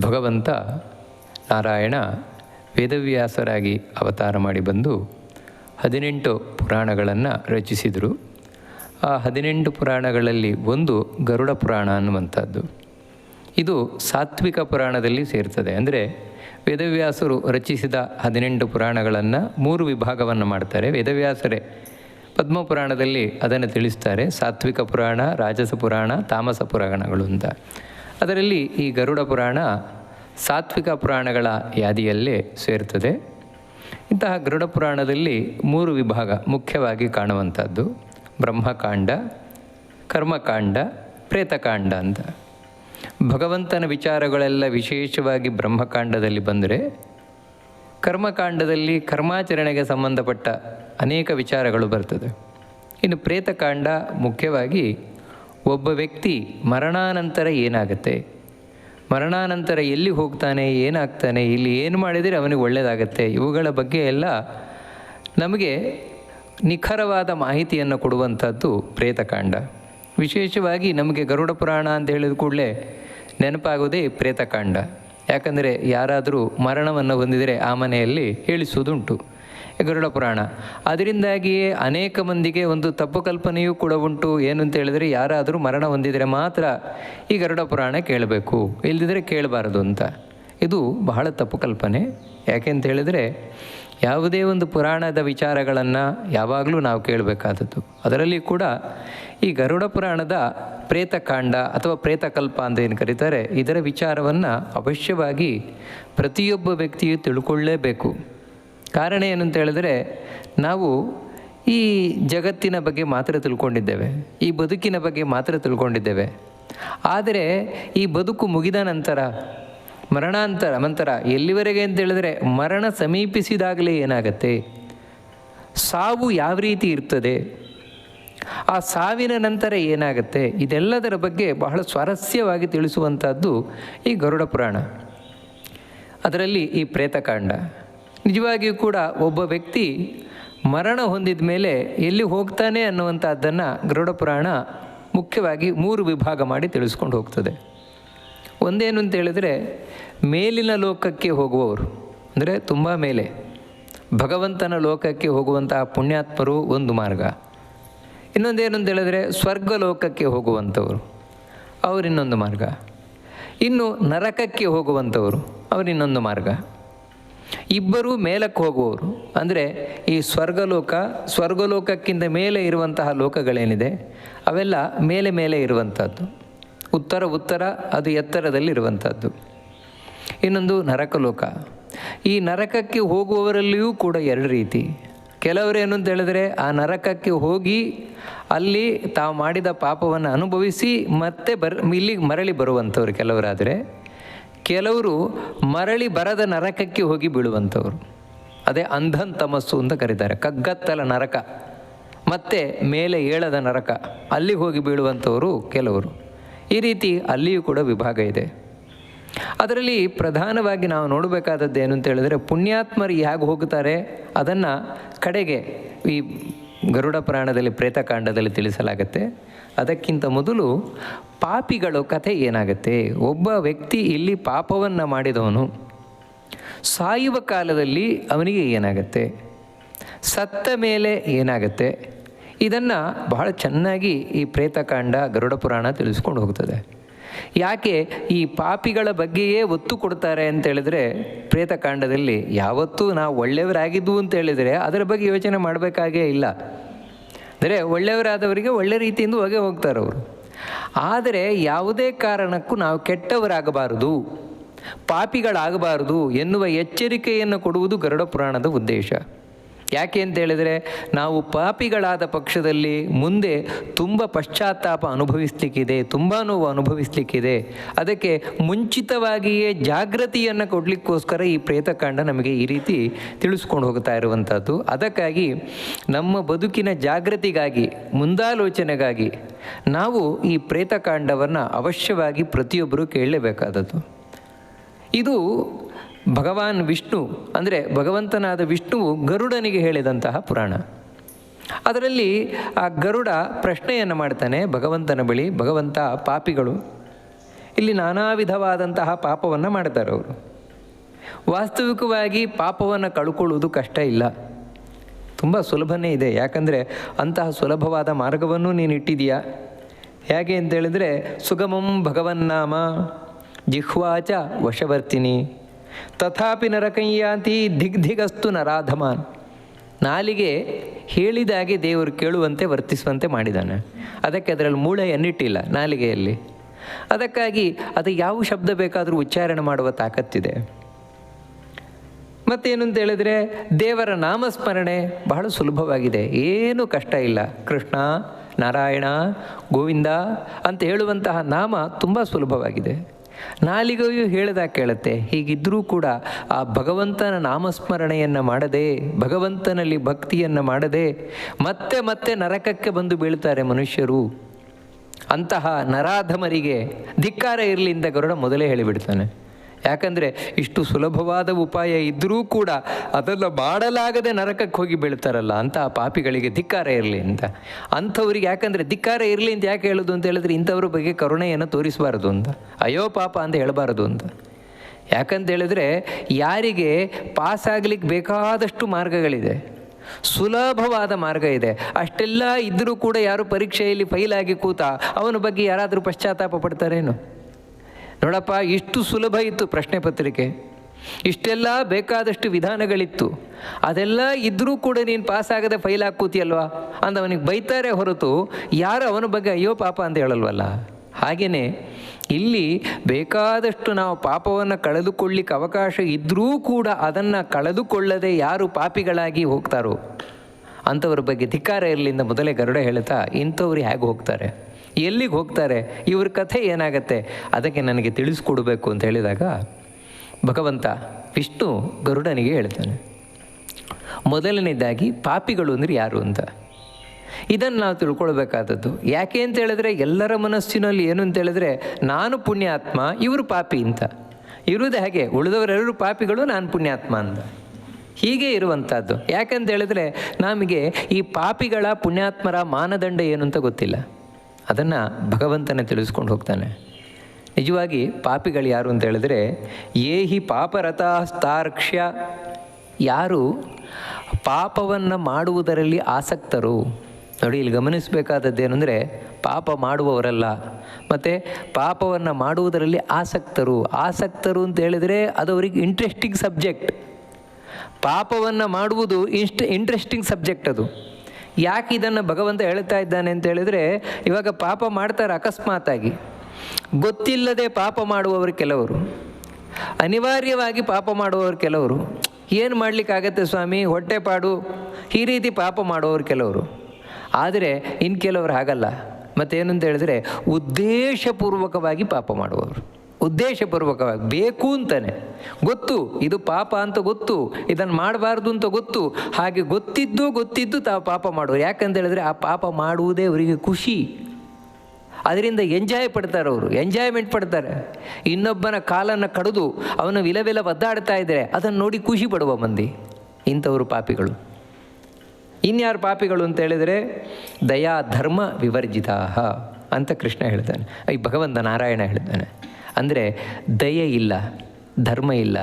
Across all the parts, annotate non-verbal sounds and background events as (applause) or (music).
ಭಗವಂತ ನಾರಾಯಣ ವೇದವ್ಯಾಸರಾಗಿ ಅವತಾರ ಮಾಡಿ ಬಂದು ಹದಿನೆಂಟು ಪುರಾಣಗಳನ್ನು ರಚಿಸಿದರು. ಆ ಹದಿನೆಂಟು ಪುರಾಣಗಳಲ್ಲಿ ಒಂದು ಗರುಡ ಪುರಾಣ ಅನ್ನುವಂಥದ್ದು. ಇದು ಸಾತ್ವಿಕ ಪುರಾಣದಲ್ಲಿ ಸೇರ್ತದೆ. ಅಂದರೆ ವೇದವ್ಯಾಸರು ರಚಿಸಿದ ಹದಿನೆಂಟು ಪುರಾಣಗಳನ್ನು ಮೂರು ವಿಭಾಗವನ್ನು ಮಾಡ್ತಾರೆ. ವೇದವ್ಯಾಸರೇ ಪದ್ಮಪುರಾಣದಲ್ಲಿ ಅದನ್ನು ತಿಳಿಸ್ತಾರೆ. ಸಾತ್ವಿಕ ಪುರಾಣ, ರಾಜಸ ಪುರಾಣ, ತಾಮಸ ಪುರಾಣಗಳು ಅಂತ. ಅದರಲ್ಲಿ ಈ ಗರುಡ ಪುರಾಣ ಸಾತ್ವಿಕ ಪುರಾಣಗಳ ಯಾದಿಯಲ್ಲೇ ಸೇರ್ತದೆ. ಇಂತಹ ಗರುಡ ಪುರಾಣದಲ್ಲಿ ಮೂರು ವಿಭಾಗ ಮುಖ್ಯವಾಗಿ ಕಾಣುವಂಥದ್ದು. ಬ್ರಹ್ಮಕಾಂಡ, ಕರ್ಮಕಾಂಡ, ಪ್ರೇತಕಾಂಡ ಅಂತ. ಭಗವಂತನ ವಿಚಾರಗಳೆಲ್ಲ ವಿಶೇಷವಾಗಿ ಬ್ರಹ್ಮಕಾಂಡದಲ್ಲಿ ಬಂದರೆ ಕರ್ಮಕಾಂಡದಲ್ಲಿ ಕರ್ಮಾಚರಣೆಗೆ ಸಂಬಂಧಪಟ್ಟ ಅನೇಕ ವಿಚಾರಗಳು ಬರ್ತದೆ. ಇನ್ನು ಪ್ರೇತಕಾಂಡ ಮುಖ್ಯವಾಗಿ ಒಬ್ಬ ವ್ಯಕ್ತಿ ಮರಣಾನಂತರ ಏನಾಗುತ್ತೆ? ಮರಣಾನಂತರ ಎಲ್ಲಿ ಹೋಗ್ತಾನೆ, ಏನಾಗ್ತಾನೆ, ಇಲ್ಲಿ ಏನು ಮಾಡಿದರೆ ಅವನಿಗೆ ಒಳ್ಳೆಯದಾಗತ್ತೆ ಇವುಗಳ ಬಗ್ಗೆ ಎಲ್ಲ ನಮಗೆ ನಿಖರವಾದ ಮಾಹಿತಿಯನ್ನು ಕೊಡುವಂಥದ್ದು ಪ್ರೇತಕಾಂಡ. ವಿಶೇಷವಾಗಿ ನಮಗೆ ಗರುಡ ಪುರಾಣ ಅಂತ ಹೇಳಿದ ಕೂಡಲೇ ನೆನಪಾಗೋದೇ ಪ್ರೇತಕಾಂಡ. ಯಾಕಂದರೆ ಯಾರಾದರೂ ಮರಣವನ್ನು ಹೊಂದಿದರೆ ಆ ಮನೆಯಲ್ಲಿ ಹೇಳಿಸುವುದುಂಟು. ಗರುಡ ಪುರಾಣ. ಅದರಿಂದಾಗಿಯೇ ಅನೇಕ ಮಂದಿಗೆ ಒಂದು ತಪ್ಪು ಕಲ್ಪನೆಯೂ ಕೂಡ ಉಂಟು. ಏನು ಅಂತ ಹೇಳಿದರೆ ಯಾರಾದರೂ ಮರಣ ಹೊಂದಿದರೆ ಮಾತ್ರ ಈ ಗರುಡ ಪುರಾಣ ಕೇಳಬೇಕು. ಇಲ್ಲದಿದ್ದರೆ ಕೇಳಬಾರದು ಅಂತ. ಇದು ಬಹಳ ತಪ್ಪು ಕಲ್ಪನೆ. ಯಾಕೆ ಅಂತ ಹೇಳಿದರೆ ಯಾವುದೇ ಒಂದು ಪುರಾಣದ ವಿಚಾರಗಳನ್ನು ಯಾವಾಗಲೂ ನಾವು ಕೇಳಬೇಕಾದದ್ದು. ಅದರಲ್ಲಿ ಕೂಡ ಈ ಗರುಡ ಪುರಾಣದ ಪ್ರೇತಕಾಂಡ ಅಥವಾ ಪ್ರೇತಕಲ್ಪ ಅಂತ ಏನು ಕರೀತಾರೆ, ಇದರ ವಿಚಾರವನ್ನು ಅವಶ್ಯವಾಗಿ ಪ್ರತಿಯೊಬ್ಬ ವ್ಯಕ್ತಿಯು ತಿಳ್ಕೊಳ್ಳೇಬೇಕು. ಕಾರಣ ಏನು ಅಂತ ಹೇಳಿದ್ರೆ, ನಾವು ಈ ಜಗತ್ತಿನ ಬಗ್ಗೆ ಮಾತ್ರ ತಿಳ್ಕೊಂಡಿದ್ದೇವೆ, ಈ ಬದುಕಿನ ಬಗ್ಗೆ ಮಾತ್ರ ತಿಳ್ಕೊಂಡಿದ್ದೇವೆ. ಆದರೆ ಈ ಬದುಕು ಮುಗಿದ ನಂತರ, ಮರಣಾಂತರ, ನಂತರ ಎಲ್ಲಿವರೆಗೆ ಅಂತ ಹೇಳಿದ್ರೆ, ಮರಣ ಸಮೀಪಿಸಿದಾಗಲೇ ಏನಾಗತ್ತೆ? ಸಾವು ಯಾವ ರೀತಿ ಇರ್ತದೆ? ಆ ಸಾವಿನ ನಂತರ ಏನಾಗುತ್ತೆ? ಇದೆಲ್ಲದರ ಬಗ್ಗೆ ಬಹಳ ಸ್ವಾರಸ್ಯವಾಗಿ ತಿಳಿಸುವಂಥದ್ದು ಈ ಗರುಡ ಪುರಾಣ. ಅದರಲ್ಲಿ ಈ ಪ್ರೇತಕಾಂಡ. ನಿಜವಾಗಿಯೂ ಕೂಡ ಒಬ್ಬ ವ್ಯಕ್ತಿ ಮರಣ ಹೊಂದಿದ ಮೇಲೆ ಎಲ್ಲಿ ಹೋಗ್ತಾನೆ ಅನ್ನುವಂಥದ್ದನ್ನು ಗರುಡ ಪುರಾಣ ಮುಖ್ಯವಾಗಿ ಮೂರು ವಿಭಾಗ ಮಾಡಿ ತಿಳಿಸ್ಕೊಂಡು ಹೋಗ್ತದೆ. ಒಂದೇನು ಅಂತ ಹೇಳಿದರೆ ಮೇಲಿನ ಲೋಕಕ್ಕೆ ಹೋಗುವವರು, ಅಂದರೆ ತುಂಬ ಮೇಲೆ, ಭಗವಂತನ ಲೋಕಕ್ಕೆ ಹೋಗುವಂತಹ ಪುಣ್ಯಾತ್ಮರು ಒಂದು ಮಾರ್ಗ. ಇನ್ನೊಂದೇನು ಅಂತ ಹೇಳಿದ್ರೆ ಸ್ವರ್ಗ ಲೋಕಕ್ಕೆ ಹೋಗುವಂಥವರು ಅವರಿನ್ನೊಂದು ಮಾರ್ಗ. ಇನ್ನು ನರಕಕ್ಕೆ ಹೋಗುವಂಥವರು ಅವರಿನ್ನೊಂದು ಮಾರ್ಗ. ಇಬ್ಬರೂ ಮೇಲಕ್ಕೆ ಹೋಗುವವರು ಅಂದರೆ ಈ ಸ್ವರ್ಗಲೋಕ, ಸ್ವರ್ಗಲೋಕಕ್ಕಿಂತ ಮೇಲೆ ಇರುವಂತಹ ಲೋಕಗಳೇನಿದೆ, ಅವೆಲ್ಲ ಮೇಲೆ ಮೇಲೆ ಇರುವಂಥದ್ದು ಉತ್ತರ ಉತ್ತರ, ಅದು ಎತ್ತರದಲ್ಲಿ ಇರುವಂಥದ್ದು ಇನ್ನೊಂದು ನರಕಲೋಕ. ಈ ನರಕಕ್ಕೆ ಹೋಗುವವರಲ್ಲಿಯೂ ಕೂಡ ಎರಡು ರೀತಿ. ಕೆಲವರೇನು ಅಂತ ಹೇಳಿದ್ರೆ, ಆ ನರಕಕ್ಕೆ ಹೋಗಿ ಅಲ್ಲಿ ತಾವು ಮಾಡಿದ ಪಾಪವನ್ನು ಅನುಭವಿಸಿ ಮತ್ತೆ ಬರ್, ಇಲ್ಲಿಗೆ ಮರಳಿ ಬರುವಂಥವ್ರು ಕೆಲವರಾದರೆ ಕೆಲವರು ಮರಳಿ ಬರದ ನರಕಕ್ಕೆ ಹೋಗಿ ಬೀಳುವಂಥವ್ರು. ಅದೇ ಅಂಧನ್ ತಮಸ್ಸು ಅಂತ ಕರೀತಾರೆ. ಕಗ್ಗತ್ತಲ ನರಕ. ಮತ್ತೆ ಮೇಲೆ ಏಳದ ನರಕ. ಅಲ್ಲಿ ಹೋಗಿ ಬೀಳುವಂಥವರು ಕೆಲವರು. ಈ ರೀತಿ ಅಲ್ಲಿಯೂ ಕೂಡ ವಿಭಾಗ ಇದೆ. ಅದರಲ್ಲಿ ಪ್ರಧಾನವಾಗಿ ನಾವು ನೋಡಬೇಕಾದದ್ದು ಏನು ಅಂತ ಹೇಳಿದ್ರೆ, ಪುಣ್ಯಾತ್ಮರು ಹೇಗೆ ಹೋಗುತ್ತಾರೆ ಅದನ್ನು ಕಡೆಗೆ ಈ ಗರುಡ ಪುರಾಣದಲ್ಲಿ ಪ್ರೇತಕಾಂಡದಲ್ಲಿ ತಿಳಿಸಲಾಗುತ್ತೆ. ಅದಕ್ಕಿಂತ ಮೊದಲು ಪಾಪಿಗಳು ಕಥೆ ಏನಾಗುತ್ತೆ? ಒಬ್ಬ ವ್ಯಕ್ತಿ ಇಲ್ಲಿ ಪಾಪವನ್ನು ಮಾಡಿದವನು. ಸಾಯುವ ಕಾಲದಲ್ಲಿ ಅವನಿಗೆ ಏನಾಗುತ್ತೆ? ಸತ್ತ ಮೇಲೆ ಏನಾಗುತ್ತೆ? ಇದನ್ನು ಬಹಳ ಚೆನ್ನಾಗಿ ಈ ಪ್ರೇತಕಾಂಡ ಗರುಡ ಪುರಾಣ ತಿಳಿಸ್ಕೊಂಡು ಹೋಗ್ತದೆ. ಯಾಕೆ ಈ ಪಾಪಿಗಳ ಬಗ್ಗೆಯೇ ಒತ್ತು ಕೊಡ್ತಾರೆ ಅಂತ ಹೇಳಿದ್ರೆ, ಪ್ರೇತಕಾಂಡದಲ್ಲಿ ಯಾವತ್ತೂ ನಾವು ಒಳ್ಳೆಯವರಾಗಿದ್ದು ಅಂತ ಹೇಳಿದರೆ ಅದರ ಬಗ್ಗೆ ಯೋಚನೆ ಮಾಡಬೇಕಾಗೇ ಇಲ್ಲ. ಅಂದರೆ ಒಳ್ಳೆಯವರಾದವರಿಗೆ ಒಳ್ಳೆ ರೀತಿಯಿಂದ ಹೊಗೆ ಹೋಗ್ತಾರೆ ಅವರು. ಆದರೆ ಯಾವುದೇ ಕಾರಣಕ್ಕೂ ನಾವು ಕೆಟ್ಟವರಾಗಬಾರದು, ಪಾಪಿಗಳಾಗಬಾರದು ಎನ್ನುವ ಎಚ್ಚರಿಕೆಯನ್ನು ಕೊಡುವುದು ಗರುಡ ಪುರಾಣದ ಉದ್ದೇಶ. ಯಾಕೆ ಅಂತ ಹೇಳಿದರೆ ನಾವು ಪಾಪಿಗಳಾದ ಪಕ್ಷದಲ್ಲಿ ಮುಂದೆ ತುಂಬ ಪಶ್ಚಾತ್ತಾಪ ಅನುಭವಿಸ್ಲಿಕ್ಕಿದೆ, ತುಂಬ ನೋವು ಅನುಭವಿಸ್ಲಿಕ್ಕಿದೆ. ಅದಕ್ಕೆ ಮುಂಚಿತವಾಗಿಯೇ ಜಾಗೃತಿಯನ್ನು ಕೊಡಲಿಕ್ಕೋಸ್ಕರ ಈ ಪ್ರೇತಕಾಂಡ ನಮಗೆ ಈ ರೀತಿ ತಿಳಿಸ್ಕೊಂಡು ಹೋಗ್ತಾ ಇರುವಂಥದ್ದು. ಅದಕ್ಕಾಗಿ ನಮ್ಮ ಬದುಕಿನ ಜಾಗೃತಿಗಾಗಿ, ಮುಂದಾಲೋಚನೆಗಾಗಿ ನಾವು ಈ ಪ್ರೇತಕಾಂಡವನ್ನು ಅವಶ್ಯವಾಗಿ ಪ್ರತಿಯೊಬ್ಬರೂ ಕೇಳಲೇಬೇಕಾದದ್ದು. ಇದು ಭಗವಾನ್ ವಿಷ್ಣು, ಅಂದರೆ ಭಗವಂತನಾದ ವಿಷ್ಣುವು ಗರುಡನಿಗೆ ಹೇಳಿದಂತಹ ಪುರಾಣ. ಅದರಲ್ಲಿ ಆ ಗರುಡ ಪ್ರಶ್ನೆಯನ್ನು ಮಾಡ್ತಾನೆ, ಭಗವಂತನ ಬಳಿ, ಭಗವಂತ ಪಾಪಿಗಳು. ಇಲ್ಲಿ ನಾನಾ ವಿಧವಾದಂತಹ ಪಾಪವನ್ನು ಮಾಡ್ತಾರೆ ಅವರು. ವಾಸ್ತವಿಕವಾಗಿ ಪಾಪವನ್ನು ಕಳ್ಕೊಳ್ಳುವುದು ಕಷ್ಟ ಇಲ್ಲ. ತುಂಬ ಸುಲಭನೇ ಇದೆ. ಯಾಕಂದರೆ ಅಂತಹ ಸುಲಭವಾದ ಮಾರ್ಗವನ್ನು ನೀನು ಇಟ್ಟಿದೀಯಾ ಹೇಗೆ ಅಂತೇಳಿದರೆ, ಸುಗಮಂ ಭಗವನ್ನಾಮ ಜಿಹ್ವಾಚ ವಶವರ್ತಿನಿ. ತಥಾಪಿ ನರಕಯ್ಯಾಂತಿ ದಿಗ್ಧಿಗಸ್ತು ನರಾಧಮಾನ್. ನಾಲಿಗೆ ಹೇಳಿದಾಗೆ ದೇವರು ಕೇಳುವಂತೆ ವರ್ತಿಸುವಂತೆ ಮಾಡಿದಾನೆ. ಅದಕ್ಕೆ ಅದರಲ್ಲಿ ಮೂಳೆಯನ್ನಿಟ್ಟಿಲ್ಲ ನಾಲಿಗೆಯಲ್ಲಿ. ಅದಕ್ಕಾಗಿ ಅದು ಯಾವ ಶಬ್ದ ಬೇಕಾದರೂ ಉಚ್ಚಾರಣೆ ಮಾಡುವ ತಾಕತ್ತಿದೆ. ಮತ್ತೇನು ಅಂತ ಹೇಳಿದ್ರೆ ದೇವರ ನಾಮಸ್ಮರಣೆ ಬಹಳ ಸುಲಭವಾಗಿದೆ. ಏನೂ ಕಷ್ಟ ಇಲ್ಲ. ಕೃಷ್ಣ, ನಾರಾಯಣ, ಗೋವಿಂದ ಅಂತ ಹೇಳುವಂತಹ ನಾಮ ತುಂಬ ಸುಲಭವಾಗಿದೆ. ನಾಲಿಗೆಯು ಹೇಳಿದಾಗ ಕೇಳುತ್ತೆ ಹೀಗಿದ್ದರೂ ಕೂಡ ಆ ಭಗವಂತನ ನಾಮಸ್ಮರಣೆಯನ್ನು ಮಾಡದೆ, ಭಗವಂತನಲ್ಲಿ ಭಕ್ತಿಯನ್ನು ಮಾಡದೆ, ಮತ್ತೆ ಮತ್ತೆ ನರಕಕ್ಕೆ ಬಂದು ಬೀಳ್ತಾರೆ ಮನುಷ್ಯರು. ಅಂತಹ ನರಾಧಮರಿಗೆ ಧಿಕ್ಕಾರ ಇರಲಿ ಅಂತ ಗರುಡ ಮೊದಲೇ ಹೇಳಿಬಿಡ್ತಾನೆ. ಯಾಕಂದರೆ ಇಷ್ಟು ಸುಲಭವಾದ ಉಪಾಯ ಇದ್ದರೂ ಕೂಡ ಅದನ್ನು ಮಾಡಲಾಗದೆ ನರಕಕ್ಕೆ ಹೋಗಿ ಬೀಳ್ತಾರಲ್ಲ ಅಂತಹ ಪಾಪಿಗಳಿಗೆ ಧಿಕ್ಕಾರ ಇರಲಿ ಅಂತ. ಅಂಥವ್ರಿಗೆ ಯಾಕಂದರೆ ಧಿಕ್ಕಾರ ಇರಲಿ ಅಂತ ಯಾಕೆ ಹೇಳೋದು ಅಂತ ಹೇಳಿದ್ರೆ ಇಂಥವ್ರ ಬಗ್ಗೆ ಕರುಣೆಯನ್ನು ತೋರಿಸಬಾರದು ಅಂತ. ಅಯ್ಯೋ ಪಾಪ ಅಂತ ಹೇಳಬಾರದು ಅಂತ. ಯಾಕಂತ ಹೇಳಿದ್ರೆ ಯಾರಿಗೆ ಪಾಸ್ ಆಗ್ಲಿಕ್ಕೆ ಬೇಕಾದಷ್ಟು ಮಾರ್ಗಗಳಿದೆ. ಸುಲಭವಾದ ಮಾರ್ಗ ಇದೆ. ಅಷ್ಟೆಲ್ಲ ಇದ್ದರೂ ಕೂಡ ಯಾರು ಪರೀಕ್ಷೆಯಲ್ಲಿ ಫೈಲ್ ಆಗಿ ಕೂತ ಅವನ ಬಗ್ಗೆ ಯಾರಾದರೂ ಪಶ್ಚಾತ್ತಾಪ ಪಡ್ತಾರೇನು? ನೋಡಪ್ಪ, ಇಷ್ಟು ಸುಲಭ ಇತ್ತು ಪ್ರಶ್ನೆ ಪತ್ರಿಕೆ. ಇಷ್ಟೆಲ್ಲ ಬೇಕಾದಷ್ಟು ವಿಧಾನಗಳಿತ್ತು. ಅದೆಲ್ಲ ಇದ್ದರೂ ಕೂಡ ನೀನು ಪಾಸ್ ಆಗದೆ ಫೈಲ್ ಹಾಕೂತಿಯಲ್ವಾ ಕೂತಿಯಲ್ವಾ ಅಂದ ಅವನಿಗೆ ಬೈತಾರೆ ಹೊರತು, ಯಾರು ಅವನ ಬಗ್ಗೆ ಅಯ್ಯೋ ಪಾಪ ಅಂತ ಹೇಳಲ್ವಲ್ಲ? ಹಾಗೆಯೇ ಇಲ್ಲಿ ಬೇಕಾದಷ್ಟು ನಾವು ಪಾಪವನ್ನು ಕಳೆದುಕೊಳ್ಳಿಕ್ಕೆ ಅವಕಾಶ ಇದ್ದರೂ ಕೂಡ ಅದನ್ನು ಕಳೆದುಕೊಳ್ಳದೆ ಯಾರು ಪಾಪಿಗಳಾಗಿ ಹೋಗ್ತಾರೋ? ಅಂಥವ್ರ ಬಗ್ಗೆ ಧಿಕ್ಕಾರ ಇರಲಿಂದ ಮೊದಲೇ ಗರುಡ ಹೇಳ್ತಾ, ಇಂಥವ್ರು ಹೇಗೆ ಹೋಗ್ತಾರೆ? ಎಲ್ಲಿಗೆ ಹೋಗ್ತಾರೆ? ಇವ್ರ ಕಥೆ ಏನಾಗತ್ತೆ? ಅದಕ್ಕೆ ನನಗೆ ತಿಳಿಸ್ಕೊಡ್ಬೇಕು ಅಂತ ಹೇಳಿದಾಗ ಭಗವಂತ ವಿಷ್ಣು ಗರುಡನಿಗೆ ಹೇಳ್ತಾನೆ, ಮೊದಲನೇದಾಗಿ ಪಾಪಿಗಳು ಅಂದರೆ ಯಾರು ಅಂತ. ಇದನ್ನು ನಾವು ತಿಳ್ಕೊಳ್ಬೇಕಾದದ್ದು. ಯಾಕೆ ಅಂತ ಹೇಳಿದ್ರೆ ಎಲ್ಲರ ಮನಸ್ಸಿನಲ್ಲಿ ಏನು ಅಂತ ಹೇಳಿದ್ರೆ ನಾನು ಪುಣ್ಯಾತ್ಮ, ಇವರು ಪಾಪಿ ಅಂತ. ಇರುವುದು ಹಾಗೆ, ಉಳಿದವರೆಲ್ಲರೂ ಪಾಪಿಗಳು, ನಾನು ಪುಣ್ಯಾತ್ಮ ಅಂತ. ಹೀಗೆ ಇರುವಂಥದ್ದು ಯಾಕಂತ ಹೇಳಿದ್ರೆ ನಮಗೆ ಈ ಪಾಪಿಗಳ ಪುಣ್ಯಾತ್ಮರ ಮಾನದಂಡ ಏನು ಅಂತ ಗೊತ್ತಿಲ್ಲ. ಅದನ್ನು ಭಗವಂತನೇ ತಿಳಿಸ್ಕೊಂಡು ಹೋಗ್ತಾನೆ. ನಿಜವಾಗಿ ಪಾಪಿಗಳು ಯಾರು ಅಂತ ಹೇಳಿದ್ರೆ, ಏಹಿ ಹಿ ಪಾಪರತಾಸ್ತಾರ್ಕ್ಷ್ಯ ಯಾರು ಪಾಪವನ್ನು ಮಾಡುವುದರಲ್ಲಿ ಆಸಕ್ತರು. ನೋಡಿ, ಇಲ್ಲಿ ಗಮನಿಸಬೇಕಾದದ್ದು ಏನಂದರೆ ಪಾಪ ಮಾಡುವವರಲ್ಲ, ಮತ್ತು ಪಾಪವನ್ನು ಮಾಡುವುದರಲ್ಲಿ ಆಸಕ್ತರು. ಆಸಕ್ತರು ಅಂತ ಹೇಳಿದರೆ ಅದು ಅವರಿಗೆ ಇಂಟ್ರೆಸ್ಟಿಂಗ್ ಸಬ್ಜೆಕ್ಟ್ ಪಾಪವನ್ನು ಮಾಡುವುದು ಇನ್ಸ್ಟ್ ಇಂಟ್ರೆಸ್ಟಿಂಗ್ ಸಬ್ಜೆಕ್ಟ್ ಅದು. ಯಾಕೆ ಇದನ್ನು ಭಗವಂತ ಹೇಳ್ತಾ ಇದ್ದಾನೆ ಅಂತ ಹೇಳಿದ್ರೆ, ಇವಾಗ ಪಾಪ ಮಾಡ್ತಾರೆ ಅಕಸ್ಮಾತಾಗಿ. ಗೊತ್ತಿಲ್ಲದೆ ಪಾಪ ಮಾಡುವವರು ಕೆಲವರು. ಅನಿವಾರ್ಯವಾಗಿ ಪಾಪ ಮಾಡುವವರು ಕೆಲವರು. ಏನು ಮಾಡಲಿಕ್ಕಾಗತ್ತೆ ಸ್ವಾಮಿ? ಹೊಟ್ಟೆಪಾಡು ಈ ರೀತಿ ಪಾಪ ಮಾಡುವವರು ಕೆಲವರು. ಆದರೆ ಇನ್ನು ಕೆಲವರು ಹಾಗಲ್ಲ. ಅಂತ ಹೇಳಿದ್ರೆ, ಉದ್ದೇಶಪೂರ್ವಕವಾಗಿ ಪಾಪ ಮಾಡುವವರು. ಉದ್ದೇಶಪೂರ್ವಕವಾಗಿ ಬೇಕು ಅಂತಾನೆ. ಗೊತ್ತು, ಇದು ಪಾಪ ಅಂತ ಗೊತ್ತು ಇದನ್ನು ಮಾಡಬಾರ್ದು ಅಂತ ಗೊತ್ತು, ಹಾಗೆ ಗೊತ್ತಿದ್ದು ಗೊತ್ತಿದ್ದು ತಾವು ಪಾಪ ಮಾಡೋರು ಯಾಕಂತ ಹೇಳಿದ್ರೆ ಆ ಪಾಪ ಮಾಡುವುದೇ ಅವರಿಗೆ ಖುಷಿ. ಅದರಿಂದ ಎಂಜಾಯ್ ಪಡ್ತಾರೆ ಅವರು, ಎಂಜಾಯ್ಮೆಂಟ್ ಪಡ್ತಾರೆ. ಇನ್ನೊಬ್ಬನ ಕಾಲನ್ನು ಕಡಿದು ಅವನು ವಿಲವಿಲ ಒದ್ದಾಡ್ತಾ ಇದ್ದರೆ ಅದನ್ನು ನೋಡಿ ಖುಷಿ ಪಡುವ ಮಂದಿ, ಇಂಥವರು ಪಾಪಿಗಳು. ಇನ್ಯಾರು ಪಾಪಿಗಳು ಅಂತ ಹೇಳಿದರೆ, ದಯಾ ಧರ್ಮ ವಿವರ್ಜಿತಾ ಅಂತ ಕೃಷ್ಣ ಹೇಳ್ತಾನೆ. ಈ ಭಗವಂತ ನಾರಾಯಣ ಹೇಳ್ತಾನೆ. ಅಂದರೆ ದಯೆ ಇಲ್ಲ, ಧರ್ಮ ಇಲ್ಲ.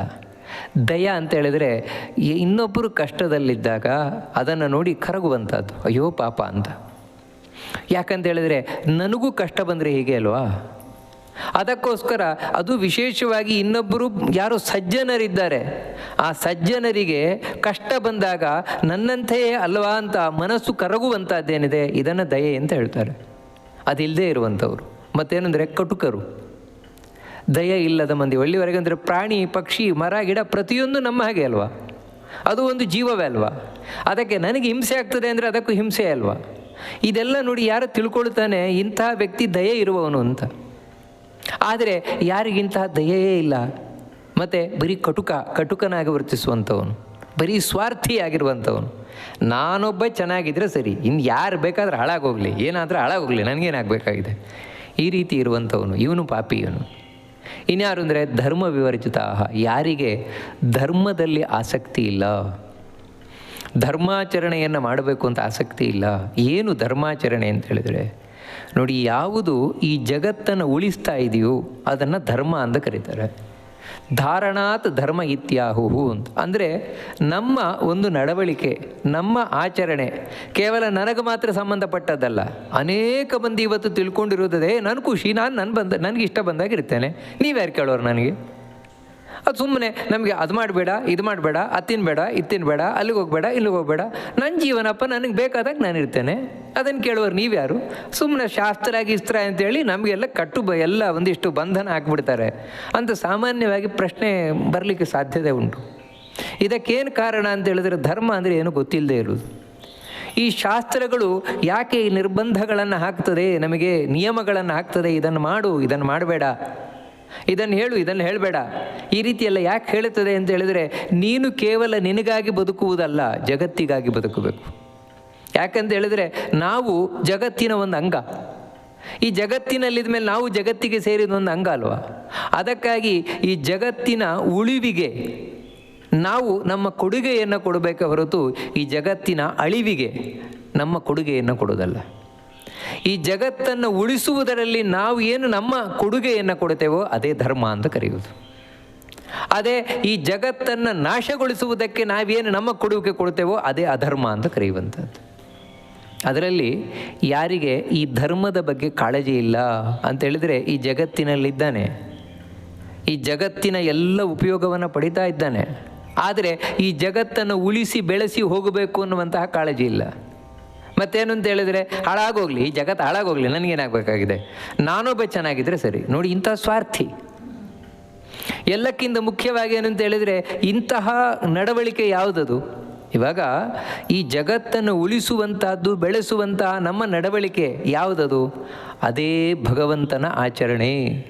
ದಯ ಅಂತ ಹೇಳಿದರೆ ಇನ್ನೊಬ್ಬರು ಕಷ್ಟದಲ್ಲಿದ್ದಾಗ ಅದನ್ನು ನೋಡಿ ಕರಗುವಂಥದ್ದು ಅಯ್ಯೋ ಪಾಪ ಅಂತ. ಯಾಕಂತ ಹೇಳಿದ್ರೆ ನನಗೂ ಕಷ್ಟ ಬಂದರೆ ಹೀಗೆ ಅಲ್ವಾ? ಅದಕ್ಕೋಸ್ಕರ ಅದು ವಿಶೇಷವಾಗಿ ಇನ್ನೊಬ್ಬರು ಯಾರು ಸಜ್ಜನರಿದ್ದಾರೆ. ಆ ಸಜ್ಜನರಿಗೆ ಕಷ್ಟ ಬಂದಾಗ ನನ್ನಂತೆಯೇ ಅಲ್ವಾ ಅಂತ ಮನಸ್ಸು ಕರಗುವಂಥದ್ದೇನಿದೆ ಇದನ್ನು ದಯೆ ಅಂತ ಹೇಳ್ತಾರೆ. ಅದಿಲ್ಲದೆ ಇರುವಂಥವ್ರು. ಮತ್ತೇನೆಂದರೆ ಕಟುಕರು. ದಯ ಇಲ್ಲದ ಮಂದಿ. ಒಳ್ಳೆಯವರೆಗೆ ಅಂದರೆ ಪ್ರಾಣಿ, ಪಕ್ಷಿ, ಮರ, ಗಿಡ ಪ್ರತಿಯೊಂದು ನಮ್ಮ ಹಾಗೆ ಅಲ್ವಾ? ಅದು ಒಂದು ಜೀವವೇ ಅಲ್ವಾ? ಅದಕ್ಕೆ ನನಗೆ ಹಿಂಸೆ ಆಗ್ತದೆ ಅಂದರೆ ಅದಕ್ಕೂ ಹಿಂಸೆ ಅಲ್ವಾ? ಇದೆಲ್ಲ ನೋಡಿ ಯಾರು ತಿಳ್ಕೊಳ್ತಾನೆ, ಇಂತಹ ವ್ಯಕ್ತಿ ದಯೆ ಇರುವವನು ಅಂತ. ಆದರೆ ಯಾರಿಗಿಂತಹ ದಯೆಯೇ ಇಲ್ಲ, ಮತ್ತು ಬರೀ ಕಟುಕ, ಕಟುಕನಾಗಿ ವರ್ತಿಸುವಂಥವನು, ಬರೀ ಸ್ವಾರ್ಥಿಯಾಗಿರುವಂಥವನು ನಾನೊಬ್ಬ ಚೆನ್ನಾಗಿದ್ದರೆ ಸರಿ ಇನ್ನು ಯಾರು ಬೇಕಾದ್ರೆ ಹಾಳಾಗೋಗಲಿ, ಏನಾದರೂ ಹಾಳಾಗೋಗಲಿ, ನನಗೇನಾಗಬೇಕಾಗಿದೆ? ಈ ರೀತಿ ಇರುವಂಥವನು, ಇವನು ಪಾಪಿ ಇವನು ಇನ್ಯಾರು ಅಂದರೆ ಧರ್ಮ ವಿವರ್ಜಿತ ಯಾರಿಗೆ ಧರ್ಮದಲ್ಲಿ ಆಸಕ್ತಿ ಇಲ್ಲ? ಧರ್ಮಾಚರಣೆಯನ್ನು ಮಾಡಬೇಕು ಅಂತ ಆಸಕ್ತಿ ಇಲ್ಲ. ಏನು ಧರ್ಮಾಚರಣೆ ಅಂತ ಹೇಳಿದರೆ? ನೋಡಿ, ಯಾವುದು ಈ ಜಗತ್ತನ್ನು ಉಳಿಸ್ತಾ ಇದೆಯೋ ಅದನ್ನು ಧರ್ಮ ಅಂತ ಕರೀತಾರೆ. ಧಾರಣಾತ್ ಧರ್ಮ ಇತ್ಯಾಹುಹು ಅಂತ. ಅಂದರೆ ನಮ್ಮ ಒಂದು ನಡವಳಿಕೆ, ನಮ್ಮ ಆಚರಣೆ, ಕೇವಲ ನನಗೆ ಮಾತ್ರ ಸಂಬಂಧಪಟ್ಟದ್ದಲ್ಲ. ಅನೇಕ ಮಂದಿ ಇವತ್ತು ತಿಳ್ಕೊಂಡಿರೋದೇ ನನ್ನ ಖುಷಿ, ನಾನು ನನ್ನ ಬಂದ, ನನಗೆ ಇಷ್ಟ ಬಂದಾಗಿರ್ತೇನೆ ನೀವ್ಯಾರು ಕೇಳೋರು ನನಗೆ? ಅದು ಸುಮ್ಮನೆ ನಮಗೆ ಅದು ಮಾಡಬೇಡ, ಇದು ಮಾಡಬೇಡ, ಅದು ತಿನ್ನಬೇಡ ಇದು ತಿನ್ನಬೇಡ ಅಲ್ಲಿಗೆ ಹೋಗಬೇಡ, ಇಲ್ಲಿಗೆ ಹೋಗಬೇಡ. ನನ್ನ ಜೀವನಪ್ಪ ನನಗೆ ಬೇಕಾದಾಗ ನಾನು ಇರ್ತೇನೆ. ಅದನ್ನು ಕೇಳುವರು ನೀವ್ಯಾರು ಸುಮ್ಮನೆ ಶಾಸ್ತ್ರ ಇಸ್ತ್ರ ಅಂತೇಳಿ ನಮಗೆಲ್ಲ ಕಟ್ಟು ಎಲ್ಲ ಒಂದಿಷ್ಟು ಬಂಧನ ಹಾಕ್ಬಿಡ್ತಾರೆ. ಅಂತ ಸಾಮಾನ್ಯವಾಗಿ ಪ್ರಶ್ನೆ ಬರಲಿಕ್ಕೆ ಸಾಧ್ಯತೆ ಉಂಟು. ಇದಕ್ಕೇನು ಕಾರಣ ಅಂತ ಹೇಳಿದ್ರೆ ಧರ್ಮ ಅಂದರೆ ಏನು ಗೊತ್ತಿಲ್ಲದೆ ಇರೋದು ಈ ಶಾಸ್ತ್ರಗಳು ಯಾಕೆ ಈ ನಿರ್ಬಂಧಗಳನ್ನು ಹಾಕ್ತದೆ, ನಮಗೆ ನಿಯಮಗಳನ್ನು ಹಾಕ್ತದೆ ಇದನ್ನು ಮಾಡು ಇದನ್ನು ಮಾಡಬೇಡ. ಇದನ್ನು ಹೇಳು, ಇದನ್ನು ಹೇಳಬೇಡ. ಈ ರೀತಿಯೆಲ್ಲ ಯಾಕೆ ಹೇಳುತ್ತದೆ ಅಂತ ಹೇಳಿದರೆ, ನೀನು ಕೇವಲ ನಿನಗಾಗಿ ಬದುಕುವುದಲ್ಲ, ಜಗತ್ತಿಗಾಗಿ ಬದುಕಬೇಕು. ಯಾಕಂತ ಹೇಳಿದರೆ, ನಾವು ಜಗತ್ತಿನ ಒಂದು ಅಂಗ. ಈ ಜಗತ್ತಿನಲ್ಲಿದ ಮೇಲೆ ನಾವು ಜಗತ್ತಿಗೆ ಸೇರಿದ ಒಂದು ಅಂಗ ಅಲ್ವಾ? ಅದಕ್ಕಾಗಿ ಈ ಜಗತ್ತಿನ ಉಳಿವಿಗೆ ನಾವು ನಮ್ಮ ಕೊಡುಗೆಯನ್ನು ಕೊಡಬೇಕೆ ಹೊರತು ಈ ಜಗತ್ತಿನ ಅಳಿವಿಗೆ ನಮ್ಮ ಕೊಡುಗೆಯನ್ನು ಕೊಡೋದಲ್ಲ. ಈ ಜಗತ್ತನ್ನು ಉಳಿಸುವುದರಲ್ಲಿ ನಾವು ಏನು ನಮ್ಮ ಕೊಡುಗೆಯನ್ನು ಕೊಡುತ್ತೇವೋ ಅದೇ ಧರ್ಮ ಅಂತ ಕರೆಯುವುದು. ಅದೇ ಈ ಜಗತ್ತನ್ನು ನಾಶಗೊಳಿಸುವುದಕ್ಕೆ ನಾವೇನು ನಮ್ಮ ಕೊಡುಗೆ ಕೊಡುತ್ತೇವೋ ಅದೇ ಅಧರ್ಮ ಅಂತ ಕರೆಯುವಂಥದ್ದು. ಅದರಲ್ಲಿ ಯಾರಿಗೆ ಈ ಧರ್ಮದ ಬಗ್ಗೆ ಕಾಳಜಿ ಇಲ್ಲ ಅಂತ ಹೇಳಿದರೆ ಈ ಜಗತ್ತಿನಲ್ಲಿದ್ದಾನೆ. ಈ ಜಗತ್ತಿನ ಎಲ್ಲ ಉಪಯೋಗವನ್ನು ಪಡಿತಾ ಇದ್ದಾನೆ. ಆದರೆ ಈ ಜಗತ್ತನ್ನು ಉಳಿಸಿ ಬೆಳೆಸಿ ಹೋಗಬೇಕು ಅನ್ನುವಂತಹ ಕಾಳಜಿ ಇಲ್ಲ. ಮತ್ತೇನು ಅಂತ ಹೇಳಿದರೆ, ಹಾಳಾಗೋಗ್ಲಿ, ಈ ಜಗತ್ತು ಹಾಳಾಗೋಗ್ಲಿ, ನನಗೇನಾಗಬೇಕಾಗಿದೆ? ನಾನೊಬ್ಬ ಚೆನ್ನಾಗಿದ್ದರೆ ಸರಿ. ನೋಡಿ, ಇಂಥ ಸ್ವಾರ್ಥಿ. ಎಲ್ಲಕ್ಕಿಂತ ಮುಖ್ಯವಾಗಿ ಏನು ಅಂತ ಹೇಳಿದರೆ, ಇಂತಹ ನಡವಳಿಕೆ ಯಾವುದದು? ಇವಾಗ, ಈ ಜಗತ್ತನ್ನು ಉಳಿಸುವಂತಹದ್ದು, ಬೆಳೆಸುವಂತಹ ನಮ್ಮ ನಡವಳಿಕೆ ಯಾವುದದು? ಅದೇ ಭಗವಂತನ ಆಚರಣೆ.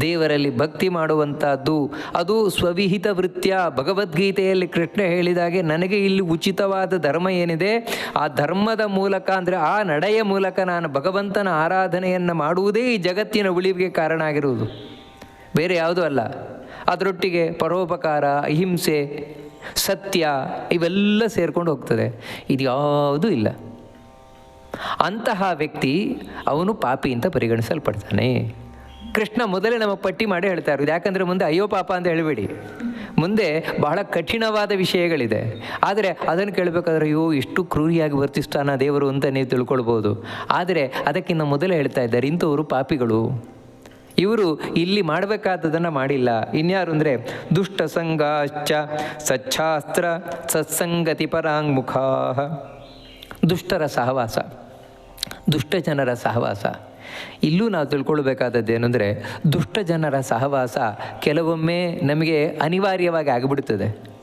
ದೇವರಲ್ಲಿ ಭಕ್ತಿ ಮಾಡುವಂಥದ್ದು ಅದು ಸ್ವವಿಹಿತ ವೃತ್ಯ. ಭಗವದ್ಗೀತೆಯಲ್ಲಿ ಕೃಷ್ಣ ಹೇಳಿದಾಗೆ ನನಗೆ ಇಲ್ಲಿ ಉಚಿತವಾದ ಧರ್ಮ ಏನಿದೆ? ಆ ಧರ್ಮದ ಮೂಲಕ ಅಂದರೆ ಆ ನಡೆಯ ಮೂಲಕ ನಾನು ಭಗವಂತನ ಆರಾಧನೆಯನ್ನು ಮಾಡುವುದೇ ಈ ಜಗತ್ತಿನ ಉಳಿವಿಗೆ ಕಾರಣ ಆಗಿರುವುದು. ಬೇರೆ ಯಾವುದೂ ಅಲ್ಲ. ಅದರೊಟ್ಟಿಗೆ ಪರೋಪಕಾರ, ಅಹಿಂಸೆ, ಸತ್ಯ ಇವೆಲ್ಲ ಸೇರ್ಕೊಂಡು ಹೋಗ್ತದೆ. ಇದು ಯಾವುದೂ ಇಲ್ಲ. ಅಂತಹ ವ್ಯಕ್ತಿ ಅವನು ಪಾಪಿ ಅಂತ ಪರಿಗಣಿಸಲ್ಪಡ್ತಾನೆ. ಕೃಷ್ಣ ಮೊದಲೇ ನಮ್ಮ ಪಟ್ಟಿ ಮಾಡಿ ಹೇಳ್ತಾ ಇರೋದು. ಯಾಕಂದರೆ ಮುಂದೆ ಅಯ್ಯೋ ಪಾಪ ಅಂತ ಹೇಳಿಬಿಡಿ. ಮುಂದೆ ಬಹಳ ಕಠಿಣವಾದ ವಿಷಯಗಳಿದೆ. ಆದರೆ ಅದನ್ನು ಕೇಳಬೇಕಾದ್ರೆ ಅಯ್ಯೋ, ಇಷ್ಟು ಕ್ರೂರಿಯಾಗಿ ವರ್ತಿಸ್ತಾನ ದೇವರು ಅಂತ ನೀವು ತಿಳ್ಕೊಳ್ಬೋದು. ಆದರೆ ಅದಕ್ಕಿಂತ ಮೊದಲೇ ಹೇಳ್ತಾ ಇದ್ದಾರೆ, ಇಂಥವರು ಪಾಪಿಗಳು. ಇವರು ಇಲ್ಲಿ ಮಾಡಬೇಕಾದದನ್ನು ಮಾಡಿಲ್ಲ. ಇನ್ಯಾರು ಅಂದರೆ, ದುಷ್ಟ ಸಂಗಾಶ್ಚ ಸಚ್ಛಾಸ್ತ್ರ ಸತ್ಸಂಗತಿ ಪರಾಂಗುಖಾ ದುಷ್ಟರ ಸಹವಾಸ. ದುಷ್ಟ ಜನರ ಸಹವಾಸ. ಇಲ್ಲೂ ನಾವು ತಿಳ್ಕೊಳ್ಬೇಕಾದದ್ದು ಏನಂದರೆ ದುಷ್ಟ ಜನರ ಸಹವಾಸ ಕೆಲವೊಮ್ಮೆ ನಮಗೆ ಅನಿವಾರ್ಯವಾಗಿ ಆಗಿಬಿಡ್ತದೆ.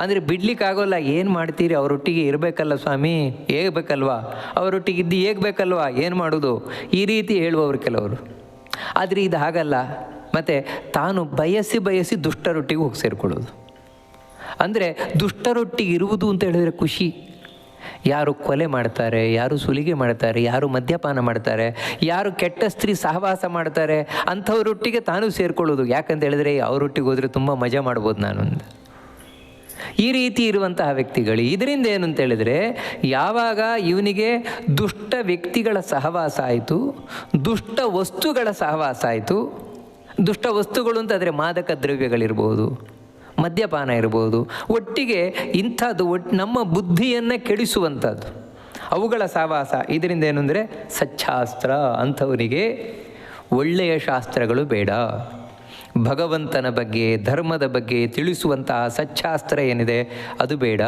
ಅಂದರೆ ಬಿಡ್ಲಿಕ್ಕಾಗೋಲ್ಲ, ಏನು ಮಾಡ್ತೀರಿ? ಅವರೊಟ್ಟಿಗೆ ಇರಬೇಕಲ್ಲ ಸ್ವಾಮಿ, ಹೇಗಬೇಕಲ್ವಾ? ಅವರೊಟ್ಟಿಗೆ ಇದ್ದು ಹೇಗಬೇಕಲ್ವಾ? ಏನು ಮಾಡೋದು? ಈ ರೀತಿ ಹೇಳುವವರು ಕೆಲವರು. ಆದರೆ ಇದು ಹಾಗಲ್ಲ. ಮತ್ತು ತಾನು ಬಯಸಿ ಬಯಸಿ ದುಷ್ಟರೊಟ್ಟಿಗೆ ಹೋಗಿ ಸೇರಿಕೊಳ್ಳೋದು. ಅಂದರೆ ದುಷ್ಟರೊಟ್ಟಿಗೆ ಇರುವುದು ಅಂತ ಹೇಳಿದರೆ ಖುಷಿ. ಯಾರು ಕೊಲೆ ಮಾಡ್ತಾರೆ, ಯಾರು ಸುಲಿಗೆ ಮಾಡ್ತಾರೆ, ಯಾರು ಮದ್ಯಪಾನ ಮಾಡ್ತಾರೆ, ಯಾರು ಕೆಟ್ಟ ಸ್ತ್ರೀ ಸಹವಾಸ ಮಾಡ್ತಾರೆ ಅಂಥವ್ರೊಟ್ಟಿಗೆ ತಾನು ಸೇರಿಕೊಳ್ಳೋದು. ಯಾಕಂತ ಹೇಳಿದ್ರೆ ಅವರೊಟ್ಟಿಗೆ ಹೋದರೆ ತುಂಬ ಮಜಾ ಮಾಡ್ಬೋದು ನಾನು ಅಂತ ಈ ರೀತಿ ಇರುವಂತಹ ವ್ಯಕ್ತಿಗಳು. ಇದರಿಂದ ಏನು ಅಂತ ಹೇಳಿದರೆ, ಯಾವಾಗ ಇವನಿಗೆ ದುಷ್ಟ ವ್ಯಕ್ತಿಗಳ ಸಹವಾಸ ಆಯಿತು, ದುಷ್ಟ ವಸ್ತುಗಳ ಸಹವಾಸ ಆಯಿತು, ದುಷ್ಟ ವಸ್ತುಗಳು ಅಂತಂದರೆ ಮಾದಕ ದ್ರವ್ಯಗಳಿರ್ಬೋದು. ಮದ್ಯಪಾನ ಇರ್ಬೋದು, ಒಟ್ಟಿಗೆ ಇಂಥದ್ದು ಒಟ್ಟು ನಮ್ಮ ಬುದ್ಧಿಯನ್ನು ಕೆಡಿಸುವಂಥದ್ದು. ಅವುಗಳ ಸಹವಾಸ ಇದರಿಂದ ಏನು ಅಂದರೆ ಸಚ್ಛಾಸ್ತ್ರ ಅಂಥವರಿಗೆ ಒಳ್ಳೆಯ ಶಾಸ್ತ್ರಗಳು ಬೇಡ. ಭಗವಂತನ ಬಗ್ಗೆ, ಧರ್ಮದ ಬಗ್ಗೆ ತಿಳಿಸುವಂತಹ ಸಚ್ಛಾಸ್ತ್ರ ಏನಿದೆ ಅದು ಬೇಡ.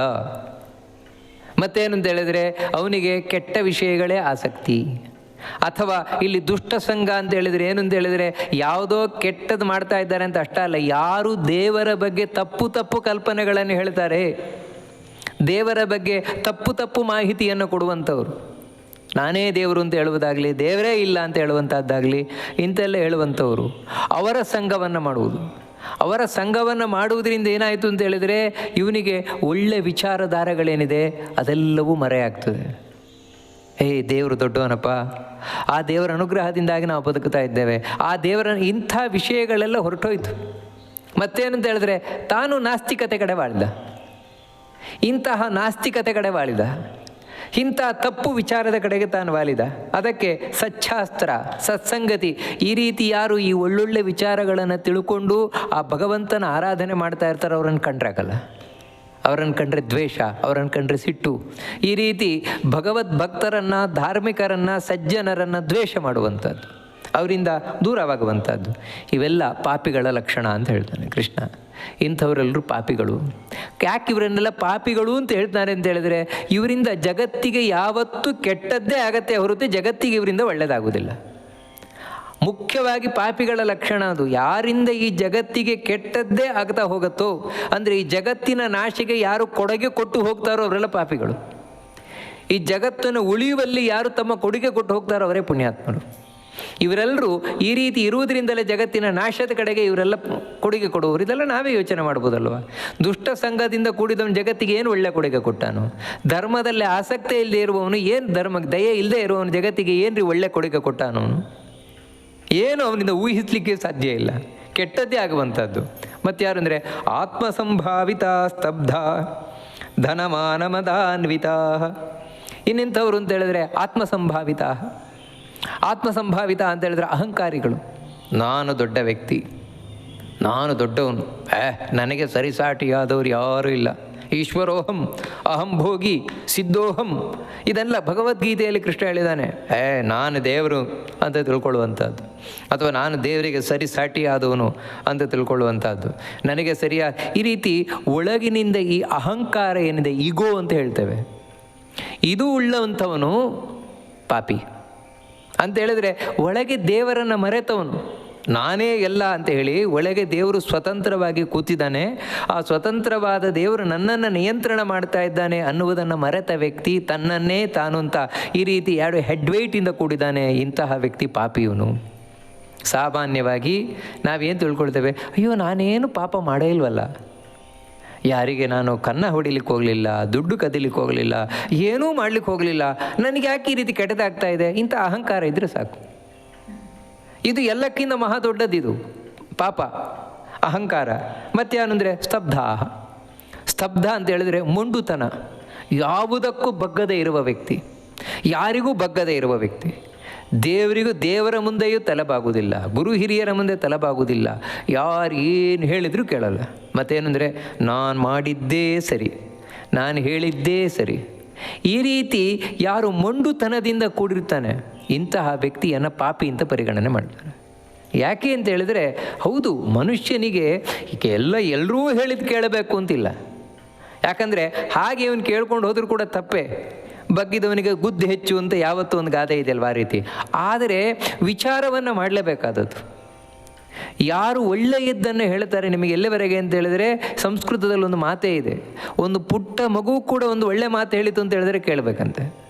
ಮತ್ತೇನಂತ ಹೇಳಿದರೆ ಅವನಿಗೆ ಕೆಟ್ಟ ವಿಷಯಗಳೇ ಆಸಕ್ತಿ. ಅಥವಾ ಇಲ್ಲಿ ದುಷ್ಟ ಸಂಘ ಅಂತ ಹೇಳಿದರೆ ಏನು ಅಂತ ಹೇಳಿದರೆ ಯಾವುದೋ ಕೆಟ್ಟದ್ದು ಮಾಡ್ತಾ ಇದ್ದಾರೆ ಅಂತ ಅಷ್ಟೇ ಅಲ್ಲ. ಯಾರು ದೇವರ ಬಗ್ಗೆ ತಪ್ಪು ತಪ್ಪು ಕಲ್ಪನೆಗಳನ್ನು ಹೇಳ್ತಾರೆ. ದೇವರ ಬಗ್ಗೆ ತಪ್ಪು ತಪ್ಪು ಮಾಹಿತಿಯನ್ನು ಕೊಡುವಂಥವ್ರು. ನಾನೇ ದೇವರು ಅಂತ ಹೇಳುವುದಾಗಲಿ, ದೇವರೇ ಇಲ್ಲ ಅಂತ ಹೇಳುವಂಥದ್ದಾಗಲಿ, ಇಂತೆಲ್ಲ ಹೇಳುವಂಥವ್ರು. ಅವರ ಸಂಘವನ್ನು ಮಾಡುವುದು. ಅವರ ಸಂಘವನ್ನು ಮಾಡುವುದರಿಂದ ಏನಾಯಿತು ಅಂತ ಹೇಳಿದರೆ, ಇವನಿಗೆ ಒಳ್ಳೆ ವಿಚಾರಧಾರಗಳೇನಿದೆ, ಅದೆಲ್ಲವೂ ಮರೆಯಾಗ್ತದೆ. ಏ ದೇವರು ದೊಡ್ಡವನಪ್ಪ, ಆ ದೇವರ ಅನುಗ್ರಹದಿಂದಾಗಿ ನಾವು ಬದುಕುತ್ತಾ ಇದ್ದೇವೆ. ಆ ದೇವರ ಇಂಥ ವಿಷಯಗಳೆಲ್ಲ ಹೊರಟೋಯ್ತು. ಮತ್ತೇನಂತ ಹೇಳಿದ್ರೆ, ತಾನು ನಾಸ್ತಿಕತೆ ಕಡೆ ಬಾಳಿದ ಇಂತಹ ನಾಸ್ತಿಕತೆ ಕಡೆ ಬಾಳಿದ ಇಂಥ ತಪ್ಪು ವಿಚಾರದ ಕಡೆಗೆ ತಾನು ವಾಲಿದ. ಅದಕ್ಕೆ ಸಚ್ಛಾಸ್ತ್ರ, ಸತ್ಸಂಗತಿ, ಈ ರೀತಿ ಯಾರು ಈ ಒಳ್ಳೊಳ್ಳೆ ವಿಚಾರಗಳನ್ನು ತಿಳ್ಕೊಂಡು ಆ ಭಗವಂತನ ಆರಾಧನೆ ಮಾಡ್ತಾ ಇರ್ತಾರೆ ಅವ್ರನ್ನ ಕಂಡ್ರಾಗಲ್ಲ ಅವರನ್ನು ಕಂಡ್ರೆ ದ್ವೇಷ, ಅವರನ್ನು ಕಂಡ್ರೆ ಸಿಟ್ಟು. ಈ ರೀತಿ ಭಗವದ್ ಭಕ್ತರನ್ನು, ಧಾರ್ಮಿಕರನ್ನು, ಸಜ್ಜನರನ್ನು ದ್ವೇಷ ಮಾಡುವಂಥದ್ದು. ಅವರಿಂದ ದೂರವಾಗುವಂಥದ್ದು. ಇವೆಲ್ಲ ಪಾಪಿಗಳ ಲಕ್ಷಣ ಅಂತ ಹೇಳ್ತಾನೆ ಕೃಷ್ಣ. ಇಂಥವರೆಲ್ಲರೂ ಪಾಪಿಗಳು. ಯಾಕೆ ಇವರನ್ನೆಲ್ಲ ಪಾಪಿಗಳು ಅಂತ ಹೇಳ್ತಾರೆ ಅಂತ ಹೇಳಿದ್ರೆ, ಇವರಿಂದ ಜಗತ್ತಿಗೆ ಯಾವತ್ತೂ ಕೆಟ್ಟದ್ದೇ ಆಗತ್ತೆ ಹೊರತು ಜಗತ್ತಿಗೆ ಇವರಿಂದ ಒಳ್ಳೆಯದಾಗುವುದಿಲ್ಲ ಮುಖ್ಯವಾಗಿ ಪಾಪಿಗಳ ಲಕ್ಷಣ ಅದು. ಯಾರಿಂದ ಈ ಜಗತ್ತಿಗೆ ಕೆಟ್ಟದ್ದೇ ಆಗ್ತಾ ಹೋಗುತ್ತೋ, ಅಂದರೆ ಈ ಜಗತ್ತಿನ ನಾಶಿಗೆ ಯಾರು ಕೊಡುಗೆ ಕೊಟ್ಟು ಹೋಗ್ತಾರೋ ಅವರೆಲ್ಲ ಪಾಪಿಗಳು. ಈ ಜಗತ್ತನ್ನು ಉಳಿಯುವಲ್ಲಿ ಯಾರು ತಮ್ಮ ಕೊಡುಗೆ ಕೊಟ್ಟು ಹೋಗ್ತಾರೋ ಅವರೇ ಪುಣ್ಯಾತ್ಮರು. ಇವರೆಲ್ಲರೂ ಈ ರೀತಿ ಇರುವುದರಿಂದಲೇ ಜಗತ್ತಿನ ನಾಶದ ಕಡೆಗೆ ಇವರೆಲ್ಲ ಕೊಡುಗೆ ಕೊಡುವವರು. ಇದೆಲ್ಲ ನಾವೇ ಯೋಚನೆ ಮಾಡ್ಬೋದಲ್ವ? ದುಷ್ಟ ಸಂಘದಿಂದ ಕೂಡಿದವನು ಜಗತ್ತಿಗೆ ಏನು ಒಳ್ಳೆ ಕೊಡುಗೆ ಕೊಟ್ಟಾನು? ಧರ್ಮದಲ್ಲಿ ಆಸಕ್ತಿ ಇಲ್ಲದೆ ಇರುವವನು ಏನು ಧರ್ಮಕ್ಕೆ ದಯೆ ಇಲ್ಲದೆ ಇರುವವನು ಜಗತ್ತಿಗೆ ಏನ್ರಿ ಒಳ್ಳೆ ಕೊಡುಗೆ ಕೊಟ್ಟಾನು ಏನು ಅವನಿಂದ ಊಹಿಸಲಿಕ್ಕೆ ಸಾಧ್ಯ ಇಲ್ಲ. ಕೆಟ್ಟದ್ದೇ ಆಗುವಂಥದ್ದು. ಮತ್ತು ಯಾರು ಅಂದರೆ, ಆತ್ಮಸಂಭಾವಿತ ಸ್ತಬ್ಧ, ಧನಮಾನಮದಾನ್ವಿತ. ಇನ್ನೆಂಥವ್ರು ಅಂತ ಹೇಳಿದ್ರೆ, ಆತ್ಮಸಂಭಾವಿತ. ಆತ್ಮಸಂಭಾವಿತ ಅಂತ ಹೇಳಿದ್ರೆ ಅಹಂಕಾರಿಗಳು. ನಾನು ದೊಡ್ಡ ವ್ಯಕ್ತಿ. ನಾನು ದೊಡ್ಡವನು. ಏ, ನನಗೆ ಸರಿಸಾಟಿಯಾದವರು ಯಾರೂ ಇಲ್ಲ. ಈಶ್ವರೋಹಂ, ಅಹಂ ಭೋಗಿ ಸಿದ್ಧೋಹಂ. ಇದೆಲ್ಲ ಭಗವದ್ಗೀತೆಯಲ್ಲಿ ಕೃಷ್ಣ ಹೇಳಿದ್ದಾನೆ. ಏ, ನಾನು ದೇವರು ಅಂತ ತಿಳ್ಕೊಳ್ಳುವಂಥದ್ದು. ಅಥವಾ ನಾನು ದೇವರಿಗೆ ಸರಿ ಆದವನು ಅಂತ ತಿಳ್ಕೊಳ್ಳುವಂಥದ್ದು. ನನಗೆ ಸರಿಯಾ, ಈ ರೀತಿ ಒಳಗಿನಿಂದ ಈ ಅಹಂಕಾರ ಏನಿದೆ, ಈಗೋ ಅಂತ ಹೇಳ್ತೇವೆ. ಇದು ಉಳ್ಳವಂಥವನು ಪಾಪಿ. ಅಂತ ಹೇಳಿದ್ರೆ, ಒಳಗೆ ದೇವರನ್ನು ಮರೆತವನು. ನಾನೇ ಎಲ್ಲ ಅಂತ ಹೇಳಿ ಒಳಗೆ ದೇವರು ಸ್ವತಂತ್ರವಾಗಿ ಕೂತಿದ್ದಾನೆ. ಆ ಸ್ವತಂತ್ರವಾದ ದೇವರು ನನ್ನನ್ನು ನಿಯಂತ್ರಣ ಮಾಡ್ತಾ ಇದ್ದಾನೆ ಅನ್ನುವುದನ್ನು ಮರೆತ ವ್ಯಕ್ತಿ ತನ್ನನ್ನೇ ತಾನು ಅಂತ ಈ ರೀತಿ ಎರಡು ಹೆಡ್ ವೈಟಿಂದ ಕೂಡಿದ್ದಾನೆ ಇಂತಹ ವ್ಯಕ್ತಿ ಪಾಪಿಯವನು ಸಾಮಾನ್ಯವಾಗಿ ನಾವೇನು ತಿಳ್ಕೊಳ್ತೇವೆ? ಅಯ್ಯೋ, ನಾನೇನು ಪಾಪ ಮಾಡೇ ಇಲ್ವಲ್ಲ. ಯಾರಿಗೆ ನಾನು ಕನ್ನ ಹೊಡಿಲಿಕ್ಕೆ ಹೋಗಲಿಲ್ಲ, ದುಡ್ಡು ಕದಿಲಿಕ್ಕೆ ಹೋಗಲಿಲ್ಲ, ಏನೂ ಮಾಡಲಿಕ್ಕೆ ಹೋಗಲಿಲ್ಲ. ನನಗೆ ಯಾಕೆ ಈ ರೀತಿ ಕೆಟ್ಟದಾಗ್ತಾ ಇದೆ? ಇಂಥ ಅಹಂಕಾರ ಇದ್ದರೆ ಸಾಕು. ಇದು ಎಲ್ಲಕ್ಕಿಂತ ಮಹಾ ದೊಡ್ಡದಿದು ಪಾಪ, ಅಹಂಕಾರ ಮತ್ತೆ ಏನಂದ್ರೆ ಸ್ತಬ್ಧ ಸ್ತಬ್ಧ ಅಂತ ಹೇಳಿದ್ರೆ ಮೊಂಡುತನ. ಯಾವುದಕ್ಕೂ ಬಗ್ಗದೆ ಇರುವ ವ್ಯಕ್ತಿ. ಯಾರಿಗೂ ಬಗ್ಗದೆ ಇರುವ ವ್ಯಕ್ತಿ. ದೇವರಿಗೂ ದೇವರ ಮುಂದೆಯೂ ತಲೆಬಾಗುವುದಿಲ್ಲ. ಗುರು ಹಿರಿಯರ ಮುಂದೆ ತಲೆಬಾಗುವುದಿಲ್ಲ. ಯಾರು ಏನು ಹೇಳಿದರೂ ಕೇಳಲ್ಲ. ಮತ್ತೇನೆಂದರೆ, ನಾನು ಮಾಡಿದ್ದೇ ಸರಿ. ನಾನು ಹೇಳಿದ್ದೇ ಸರಿ. ಈ ರೀತಿ ಯಾರು ಮೊಂಡುತನದಿಂದ ಕೂಡಿರ್ತಾನೆ, ಇಂತಹ ವ್ಯಕ್ತಿಯನ್ನು ಪಾಪಿ ಅಂತ ಪರಿಗಣನೆ ಮಾಡ್ತಾರೆ. ಯಾಕೆ ಅಂತ ಹೇಳಿದರೆ, ಹೌದು, ಮನುಷ್ಯನಿಗೆ ಎಲ್ಲ ಎಲ್ಲರೂ ಹೇಳಿದ್ದು ಕೇಳಬೇಕು ಅಂತಿಲ್ಲ. ಯಾಕಂದರೆ, ಹಾಗೆ ಇವನು ಕೇಳ್ಕೊಂಡು ಹೋದರೂ ಕೂಡ ತಪ್ಪೇ. ಬಗ್ಗಿದವನಿಗೆ ಗುದ್ದು ಹೆಚ್ಚು ಅಂತ ಯಾವತ್ತೂ ಒಂದು ಗಾದೆ ಇದೆಯಲ್ವ ಆ ರೀತಿ. ಆದರೆ ವಿಚಾರವನ್ನು ಮಾಡಲೇಬೇಕಾದದ್ದು. ಯಾರು ಒಳ್ಳೆಯದ್ದನ್ನು ಹೇಳ್ತಾರೆ ನಿಮಗೆ ಎಲ್ಲಿವರೆಗೆ ಅಂತ ಹೇಳಿದ್ರೆ ಸಂಸ್ಕೃತದಲ್ಲಿ ಒಂದು ಮಾತೇ ಇದೆ. ಒಂದು ಪುಟ್ಟ ಮಗು ಕೂಡ ಒಂದು ಒಳ್ಳೆ ಮಾತು ಹೇಳಿತು ಅಂತ ಹೇಳಿದ್ರೆ ಕೇಳಬೇಕಂತೆ.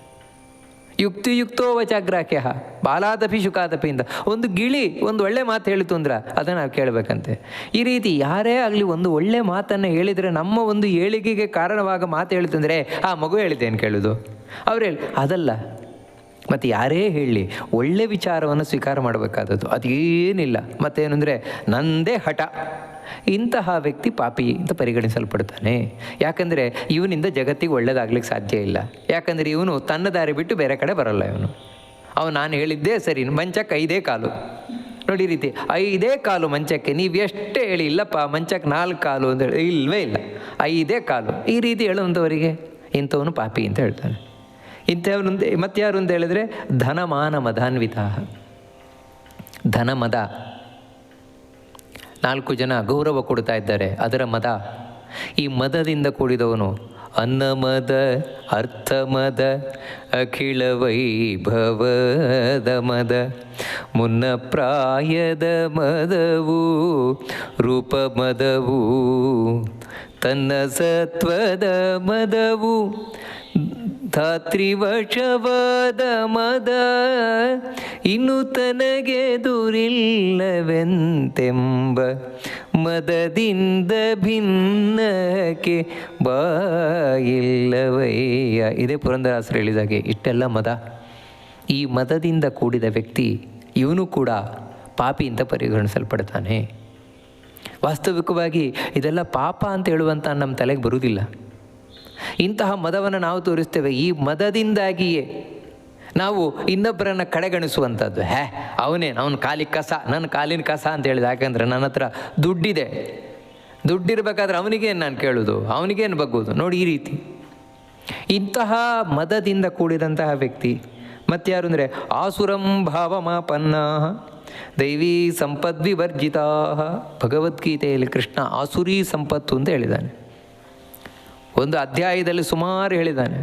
ಯುಕ್ತಿಯುಕ್ತೋ ವಚಾಗ್ರಾಕ್ಯ ಬಾಲಾದಪಿ ಶುಕಾದಪಿಯಿಂದ. ಒಂದು ಗಿಳಿ ಒಂದು ಒಳ್ಳೆ ಮಾತು ಹೇಳಿತು ಅಂದ್ರೆ ಅದನ್ನು ಕೇಳಬೇಕಂತೆ. ಈ ರೀತಿ ಯಾರೇ ಆಗಲಿ ಒಂದು ಒಳ್ಳೆ ಮಾತನ್ನು ಹೇಳಿದರೆ ನಮ್ಮ ಒಂದು ಏಳಿಗೆಗೆ ಕಾರಣವಾಗ ಮಾತು ಹೇಳಿತಂದರೆ ಆ ಮಗು ಹೇಳಿದ್ದೇನು ಕೇಳೋದು? ಅವ್ರು ಹೇಳಿ, ಅದಲ್ಲ. ಮತ್ತು ಯಾರೇ ಹೇಳಲಿ ಒಳ್ಳೆ ವಿಚಾರವನ್ನು ಸ್ವೀಕಾರ ಮಾಡಬೇಕಾದದ್ದು, ಅದೇನಿಲ್ಲ. ಮತ್ತೇನೆಂದರೆ, ನಂದೇ ಹಠ. ಇಂತಹ ವ್ಯಕ್ತಿ ಪಾಪಿ ಅಂತ ಪರಿಗಣಿಸಲ್ಪಡ್ತಾನೆ. ಯಾಕಂದರೆ, ಇವನಿಂದ ಜಗತ್ತಿಗೆ ಒಳ್ಳೇದಾಗ್ಲಿಕ್ಕೆ ಸಾಧ್ಯ ಇಲ್ಲ. ಯಾಕಂದರೆ, ಇವನು ತನ್ನ ದಾರಿ ಬಿಟ್ಟು ಬೇರೆ ಕಡೆ ಬರಲ್ಲ ಇವನು. ಅವನು ನಾನು ಹೇಳಿದ್ದೇ ಸರಿ, ಮಂಚಕ್ಕೆ ಐದೇ ಕಾಲು. ನೋಡಿ ರೀತಿ, ಐದೇ ಕಾಲು ಮಂಚಕ್ಕೆ, ನೀವು ಎಷ್ಟೇ ಹೇಳಿ, ಇಲ್ಲಪ್ಪ, ಮಂಚಕ್ಕೆ ನಾಲ್ಕು ಕಾಲು ಅಂತ ಹೇಳಿ, ಇಲ್ವೇ ಇಲ್ಲ. ಐದೇ ಕಾಲು. ಈ ರೀತಿ ಹೇಳುವಂಥವರಿಗೆ ಇಂಥವನು ಪಾಪಿ ಅಂತ ಹೇಳ್ತಾನೆ. ಇಂಥವನು ಮತ್ತಾರು ಅಂತ ಹೇಳಿದ್ರೆ ಧನಮಾನ ಮದಾನ್ವಿತ ಧನ ಮದ ನಾಲ್ಕು ಜನ ಗೌರವ ಕೊಡ್ತಾ ಇದ್ದಾರೆ, ಅದರ ಮದ. ಈ ಮದದಿಂದ ಕೂಡಿದವನು ಅನ್ನಮದ, ಅರ್ಥಮದ ಅಖಿಳ ವೈಭವದ ಮದ. ಮುನ್ನ ಪ್ರಾಯದ ಮದವು ರೂಪ ಮದವು ತನ್ನ ಸತ್ವದ ಮದವು ಧಾತ್ರಿವಶವಾದ ಮದ ಇನ್ನು ತನಗೆ ದುರಿಲ್ಲವೆಂತೆಂಬ ಮದದಿಂದ ಭಿನ್ನಕ್ಕೆ ಬಾಯಿಲ್ಲವಯ್ಯ. ಇದೇ ಪುರಂದರಾಸರು ಹೇಳಿದಾಗೆ ಇಷ್ಟೆಲ್ಲ ಮದ. ಈ ಮದದಿಂದ ಕೂಡಿದ ವ್ಯಕ್ತಿ ಇವನು ಕೂಡ ಪಾಪಿ ಅಂತ ಪರಿಗಣಿಸಲ್ಪಡ್ತಾನೆ. ವಾಸ್ತವಿಕವಾಗಿ ಇದೆಲ್ಲ ಪಾಪ ಅಂತ ಹೇಳುವಂಥ ನಮ್ಮ ತಲೆಗೆ ಬರುವುದಿಲ್ಲ. ಇಂತಹ ಮದವನ್ನು ನಾವು ತೋರಿಸ್ತೇವೆ. ಈ ಮದದಿಂದಾಗಿಯೇ ನಾವು ಇನ್ನೊಬ್ಬರನ್ನು ಕಡೆಗಣಿಸುವಂಥದ್ದು ಹ್ಯಾ ಅವನೇ, ಅವನ ಕಾಲಿಗೆ ಕಸ ನನ್ನ ಕಾಲಿನ ಕಸ ಅಂತ ಹೇಳಿದ. ಯಾಕಂದರೆ ನನ್ನ ಹತ್ರ ದುಡ್ಡಿದೆ. ದುಡ್ಡಿರಬೇಕಾದ್ರೆ ಅವನಿಗೇನು ನಾನು ಕೇಳೋದು? ಅವನಿಗೇನು ಬಗ್ಗೋದು ನೋಡಿ ಈ ರೀತಿ. ಇಂತಹ ಮದದಿಂದ ಕೂಡಿದಂತಹ ವ್ಯಕ್ತಿ ಮತ್ತಾರು ಅಂದರೆ, ಆಸುರಂ ಭಾವಮಾಪನ್ನ, ದೈವೀ ಸಂಪದ್ವಿವರ್ಜಿತಾ, ಭಗವದ್ಗೀತೆಯಲ್ಲಿ ಕೃಷ್ಣ ಆಸುರಿ ಸಂಪತ್ತು ಅಂತ ಹೇಳಿದ್ದಾನೆ. ಒಂದು ಅಧ್ಯಾಯದಲ್ಲಿ ಸುಮಾರು ಹೇಳಿದ್ದಾನೆ,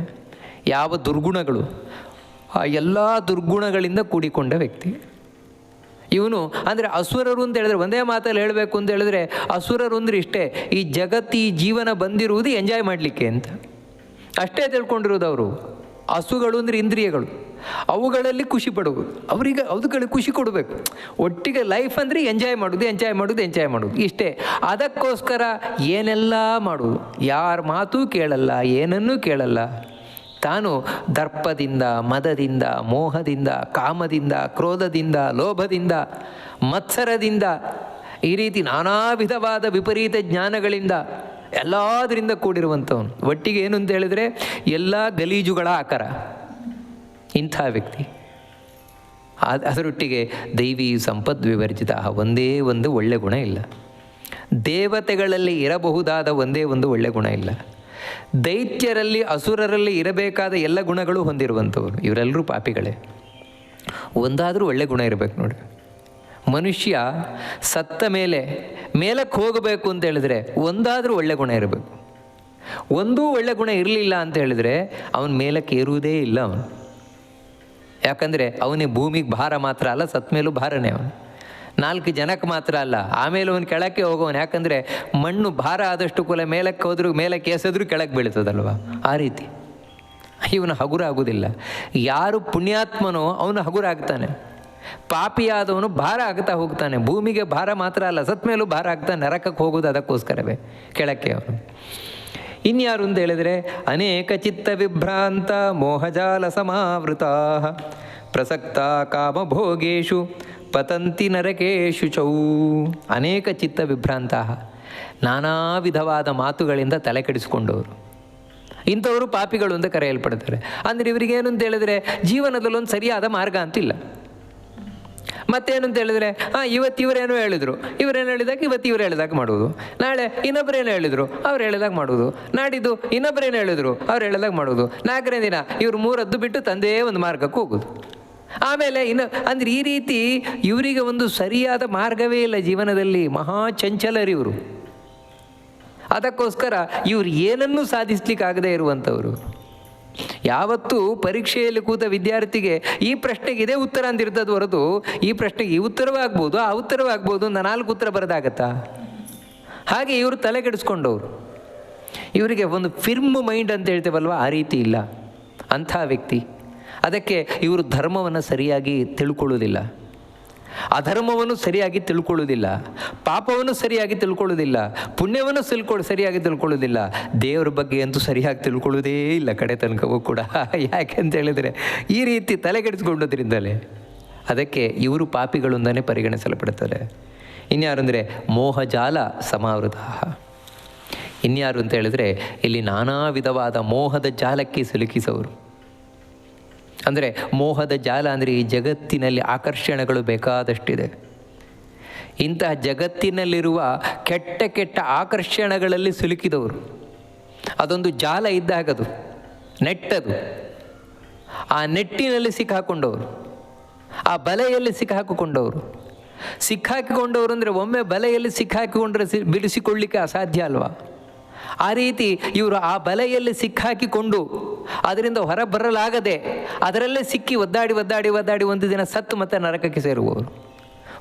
ಯಾವ ದುರ್ಗುಣಗಳು? ಆ ಎಲ್ಲ ದುರ್ಗುಣಗಳಿಂದ ಕೂಡಿಕೊಂಡ ವ್ಯಕ್ತಿ. ಇವನು ಅಂದರೆ ಅಸುರರು ಅಂತ ಹೇಳಿದ್ರೆ ಒಂದೇ ಮಾತಲ್ಲಿ ಹೇಳಬೇಕು ಅಂತ ಹೇಳಿದ್ರೆ ಅಸುರರು ಅಂದರೆ ಇಷ್ಟೇ, ಈ ಜಗತ್ತು ಜೀವನ ಬಂದಿರುವುದು ಎಂಜಾಯ್ ಮಾಡಲಿಕ್ಕೆ ಅಂತ. ಅಷ್ಟೇ ತಿಳ್ಕೊಂಡಿರೋದು ಅವರು. ಹಸುಗಳು ಅಂದರೆ ಇಂದ್ರಿಯಗಳು. ಅವುಗಳಲ್ಲಿ ಖುಷಿ ಪಡುವುದು. ಅವರಿಗೆ ಅವುಗಳಿಗೆ ಖುಷಿ ಕೊಡಬೇಕು. ಒಟ್ಟಿಗೆ ಲೈಫ್ ಅಂದರೆ ಎಂಜಾಯ್ ಮಾಡೋದು ಎಂಜಾಯ್ ಮಾಡೋದು ಎಂಜಾಯ್ ಮಾಡೋದು ಇಷ್ಟೇ. ಅದಕ್ಕೋಸ್ಕರ ಏನೆಲ್ಲ ಮಾಡುವುದು? ಯಾರ ಮಾತೂ ಕೇಳಲ್ಲ, ಏನನ್ನೂ ಕೇಳಲ್ಲ. ತಾನು ದರ್ಪದಿಂದ, ಮದದಿಂದ, ಮೋಹದಿಂದ, ಕಾಮದಿಂದ, ಕ್ರೋಧದಿಂದ, ಲೋಭದಿಂದ, ಮತ್ಸರದಿಂದ, ಈ ರೀತಿ ನಾನಾ ವಿಧವಾದ ವಿಪರೀತ ಜ್ಞಾನಗಳಿಂದ ಎಲ್ಲದರಿಂದ ಕೂಡಿರುವಂಥವನು. ಒಟ್ಟಿಗೆ ಏನು ಅಂತ ಹೇಳಿದರೆ, ಎಲ್ಲ ಗಲೀಜುಗಳ ಆಕಾರ. ಇಂಥ ವ್ಯಕ್ತಿ. ಅದ್- ಅದರೊಟ್ಟಿಗೆ ದೈವಿ ಸಂಪದ್ವಿವರ್ಜಿತ ಒಂದೇ ಒಂದು ಒಳ್ಳೆ ಗುಣ ಇಲ್ಲ. ದೇವತೆಗಳಲ್ಲಿ ಇರಬಹುದಾದ ಒಂದೇ ಒಂದು ಒಳ್ಳೆ ಗುಣ ಇಲ್ಲ. ದೈತ್ಯರಲ್ಲಿ, ಅಸುರರಲ್ಲಿ ಇರಬೇಕಾದ ಎಲ್ಲ ಗುಣಗಳು ಹೊಂದಿರುವಂಥವ್ರು. ಇವರೆಲ್ಲರೂ ಪಾಪಿಗಳೇ. ಒಂದಾದರೂ ಒಳ್ಳೆ ಗುಣ ಇರಬೇಕು ನೋಡಿ. ಮನುಷ್ಯ ಸತ್ತ ಮೇಲೆ, ಮೇಲಕ್ಕೆ ಹೋಗಬೇಕು ಅಂತ ಹೇಳಿದ್ರೆ ಒಂದಾದರೂ ಒಳ್ಳೆ ಗುಣ ಇರಬೇಕು. ಒಂದೂ ಒಳ್ಳೆ ಗುಣ ಇರಲಿಲ್ಲ ಅಂತ ಹೇಳಿದ್ರೆ ಅವನ ಮೇಲಕ್ಕೆ ಏರುವುದೇ ಇಲ್ಲ ಅವನು. ಯಾಕಂದರೆ ಅವನೇ ಭೂಮಿಗೆ ಭಾರ ಮಾತ್ರ ಅಲ್ಲ ಸತ್ ಮೇಲೂ ಭಾರನೇ ಅವನು. ನಾಲ್ಕು ಜನಕ್ಕೆ ಮಾತ್ರ ಅಲ್ಲ, ಆಮೇಲೆ ಅವನು ಕೆಳಕ್ಕೆ ಹೋಗೋನು. ಯಾಕಂದರೆ ಮಣ್ಣು ಭಾರ ಆದಷ್ಟು ಕುಲ ಮೇಲಕ್ಕೆ ಹೋದ್ರೂ ಮೇಲಕ್ಕೆ ಎಸೆದ್ರೂ ಕೆಳಗೆ ಬೀಳ್ತದಲ್ವ? ಆ ರೀತಿ. ಇವನು ಹಗುರ ಆಗೋದಿಲ್ಲ ಯಾರು ಪುಣ್ಯಾತ್ಮನೋ ಅವನು ಹಗುರ ಆಗ್ತಾನೆ ಪಾಪಿಯಾದವನು ಭಾರ ಆಗ್ತಾ ಹೋಗ್ತಾನೆ. ಭೂಮಿಗೆ ಭಾರ ಮಾತ್ರ ಅಲ್ಲ ಸತ್ ಮೇಲೂ ಭಾರ ಆಗ್ತಾನೆ ನರಕಕ್ಕೆ ಹೋಗೋದು ಅದಕ್ಕೋಸ್ಕರವೇ. ಕೆಳಕ್ಕೆ ಅವನು. ಇನ್ಯಾರು ಅಂತ ಹೇಳಿದರೆ, ಅನೇಕ ಚಿತ್ತ ವಿಭ್ರಾಂತ, ಮೋಹಜಾಲ ಸಮಾವೃತಾ. ಪ್ರಸಕ್ತ ಕಾಮಭೋಗೇಶು, ಪತಂತಿ ನರಕೇಶು ಚೌ. ಅನೇಕ ಚಿತ್ತ ವಿಭ್ರಾಂತ. ನಾನಾ ವಿಧವಾದ ಮಾತುಗಳಿಂದ ತಲೆ ಕೆಡಿಸಿಕೊಂಡವರು. ಇಂಥವರು ಪಾಪಿಗಳು ಅಂತ ಕರೆಯಲ್ಪಡ್ತಾರೆ. ಅಂದರೆ ಇವರಿಗೇನು ಅಂತ ಹೇಳಿದ್ರೆ, ಜೀವನದಲ್ಲೊಂದು ಸರಿಯಾದ ಮಾರ್ಗ ಅಂತಿಲ್ಲ. ಮತ್ತೇನು ಅಂತ ಹೇಳಿದ್ರೆ, ಹಾಂ, ಇವತ್ತು ಇವರೇನೋ ಹೇಳಿದರು. ಇವರೇನು ಹೇಳಿದಾಗ ಇವತ್ತು ಇವ್ರು ಹೇಳಿದಾಗ ಮಾಡುವುದು. ನಾಳೆ ಇನ್ನೊಬ್ಬರೇನು ಹೇಳಿದ್ರು, ಅವ್ರು ಹೇಳಿದಾಗ ಮಾಡುವುದು. ನಾಡಿದ್ದು ಇನ್ನೊಬ್ಬರೇನು ಹೇಳಿದ್ರು, ಅವ್ರು ಹೇಳಿದಾಗ ಮಾಡುವುದು. ನಾಲ್ಕನೇ ದಿನ ಇವರು ಮೂರದ್ದು ಬಿಟ್ಟು ತಂದೇ ಒಂದು ಮಾರ್ಗಕ್ಕೆ ಹೋಗುದು. ಆಮೇಲೆ ಇನ್ನು ಅಂದ್ರೆ ಈ ರೀತಿ ಇವರಿಗೆ ಒಂದು ಸರಿಯಾದ ಮಾರ್ಗವೇ ಇಲ್ಲ ಜೀವನದಲ್ಲಿ. ಮಹಾ ಚಂಚಲರಿವರು ಅದಕ್ಕೋಸ್ಕರ ಇವ್ರು ಏನನ್ನೂ ಸಾಧಿಸ್ಲಿಕ್ಕಾಗದೇ ಇರುವಂಥವ್ರು. ಯಾವತ್ತೂ ಪರೀಕ್ಷೆಯಲ್ಲಿ ಕೂತ ವಿದ್ಯಾರ್ಥಿಗೆ ಈ ಪ್ರಶ್ನೆಗೆ ಇದೇ ಉತ್ತರ ಅಂತಿರ್ತದ ಹೊರತು ಈ ಪ್ರಶ್ನೆಗೆ ಈ ಉತ್ತರವೂ ಆಗ್ಬೋದು, ಆ ಉತ್ತರವೂ ಆಗ್ಬೋದು ನಾಲ್ಕು ಉತ್ತರ ಬರೋದಾಗತ್ತಾ? ಹಾಗೆ ಇವರು ತಲೆ ಕೆಡಿಸ್ಕೊಂಡವರು. ಇವರಿಗೆ ಒಂದು ಫಿರ್ಮ್ ಮೈಂಡ್ ಅಂತ ಹೇಳ್ತೇವಲ್ವ? ಆ ರೀತಿ ಇಲ್ಲ. ಅಂಥ ವ್ಯಕ್ತಿ. ಅದಕ್ಕೆ ಇವರು ಧರ್ಮವನ್ನು ಸರಿಯಾಗಿ ತಿಳ್ಕೊಳ್ಳೋದಿಲ್ಲ. ಅಧರ್ಮವನ್ನು ಸರಿಯಾಗಿ ತಿಳ್ಕೊಳ್ಳೋದಿಲ್ಲ ಪಾಪವನ್ನು ಸರಿಯಾಗಿ ತಿಳ್ಕೊಳ್ಳೋದಿಲ್ಲ ಪುಣ್ಯವನ್ನು ಸಿಲ್ಕೊ ಸರಿಯಾಗಿ ತಿಳ್ಕೊಳ್ಳೋದಿಲ್ಲ ದೇವರ ಬಗ್ಗೆ ಅಂತೂ ಸರಿಯಾಗಿ ತಿಳ್ಕೊಳ್ಳೋದೇ ಇಲ್ಲ ಕಡೆ ತನಕವೂ ಕೂಡ. (laughs) ಯಾಕೆ ಅಂತ ಹೇಳಿದರೆ, ಈ ರೀತಿ ತಲೆಗೆಡಿಸ್ಕೊಂಡೋದ್ರಿಂದಲೇ ಅದಕ್ಕೆ ಇವರು ಪಾಪಿಗಳೊಂದನೆ ಪರಿಗಣಿಸಲ್ಪಡ್ತಾರೆ. ಇನ್ಯಾರು ಅಂದರೆ ಮೋಹಜಾಲ ಸಮಾವೃತ ಇನ್ಯಾರು ಅಂತ ಹೇಳಿದ್ರೆ, ಇಲ್ಲಿ ನಾನಾ ವಿಧವಾದ ಮೋಹದ ಜಾಲಕ್ಕೆ ಸಿಲುಕಿಸೋರು. ಅಂದರೆ ಮೋಹದ ಜಾಲ ಅಂದರೆ ಈ ಜಗತ್ತಿನಲ್ಲಿ ಆಕರ್ಷಣೆಗಳು ಬೇಕಾದಷ್ಟಿದೆ. ಇಂತಹ ಜಗತ್ತಿನಲ್ಲಿರುವ ಕೆಟ್ಟ ಕೆಟ್ಟ ಆಕರ್ಷಣೆಗಳಲ್ಲಿ ಸಿಲುಕಿದವರು. ಅದೊಂದು ಜಾಲ ಇದ್ದಾಗದು, ನೆಟ್ಟದು. ಆ ನೆಟ್ಟಿನಲ್ಲಿ ಸಿಕ್ಕಾಕೊಂಡವರು, ಆ ಬಲೆಯಲ್ಲಿ ಸಿಕ್ಕಾಕಿಕೊಂಡವರು. ಸಿಕ್ಕಾಕಿಕೊಂಡವರು ಅಂದರೆ ಒಮ್ಮೆ ಬಲೆಯಲ್ಲಿ ಸಿಕ್ಕಾಕಿಕೊಂಡ್ರೆ ಬಿಡಿಸಿಕೊಳ್ಳಿಕ್ಕೆ ಅಸಾಧ್ಯ ಅಲ್ವಾ? ಆ ರೀತಿ ಇವರು ಆ ಬಲೆಯಲ್ಲಿ ಸಿಕ್ಕಾಕಿಕೊಂಡು ಅದರಿಂದ ಹೊರ ಬರಲಾಗದೆ ಅದರಲ್ಲೇ ಸಿಕ್ಕಿ ಒದ್ದಾಡಿ ಒದ್ದಾಡಿ ಒದ್ದಾಡಿ ಒಂದು ದಿನ ಸತ್ತು ಮತ್ತೆ ನರಕಕ್ಕೆ ಸೇರುವವರು.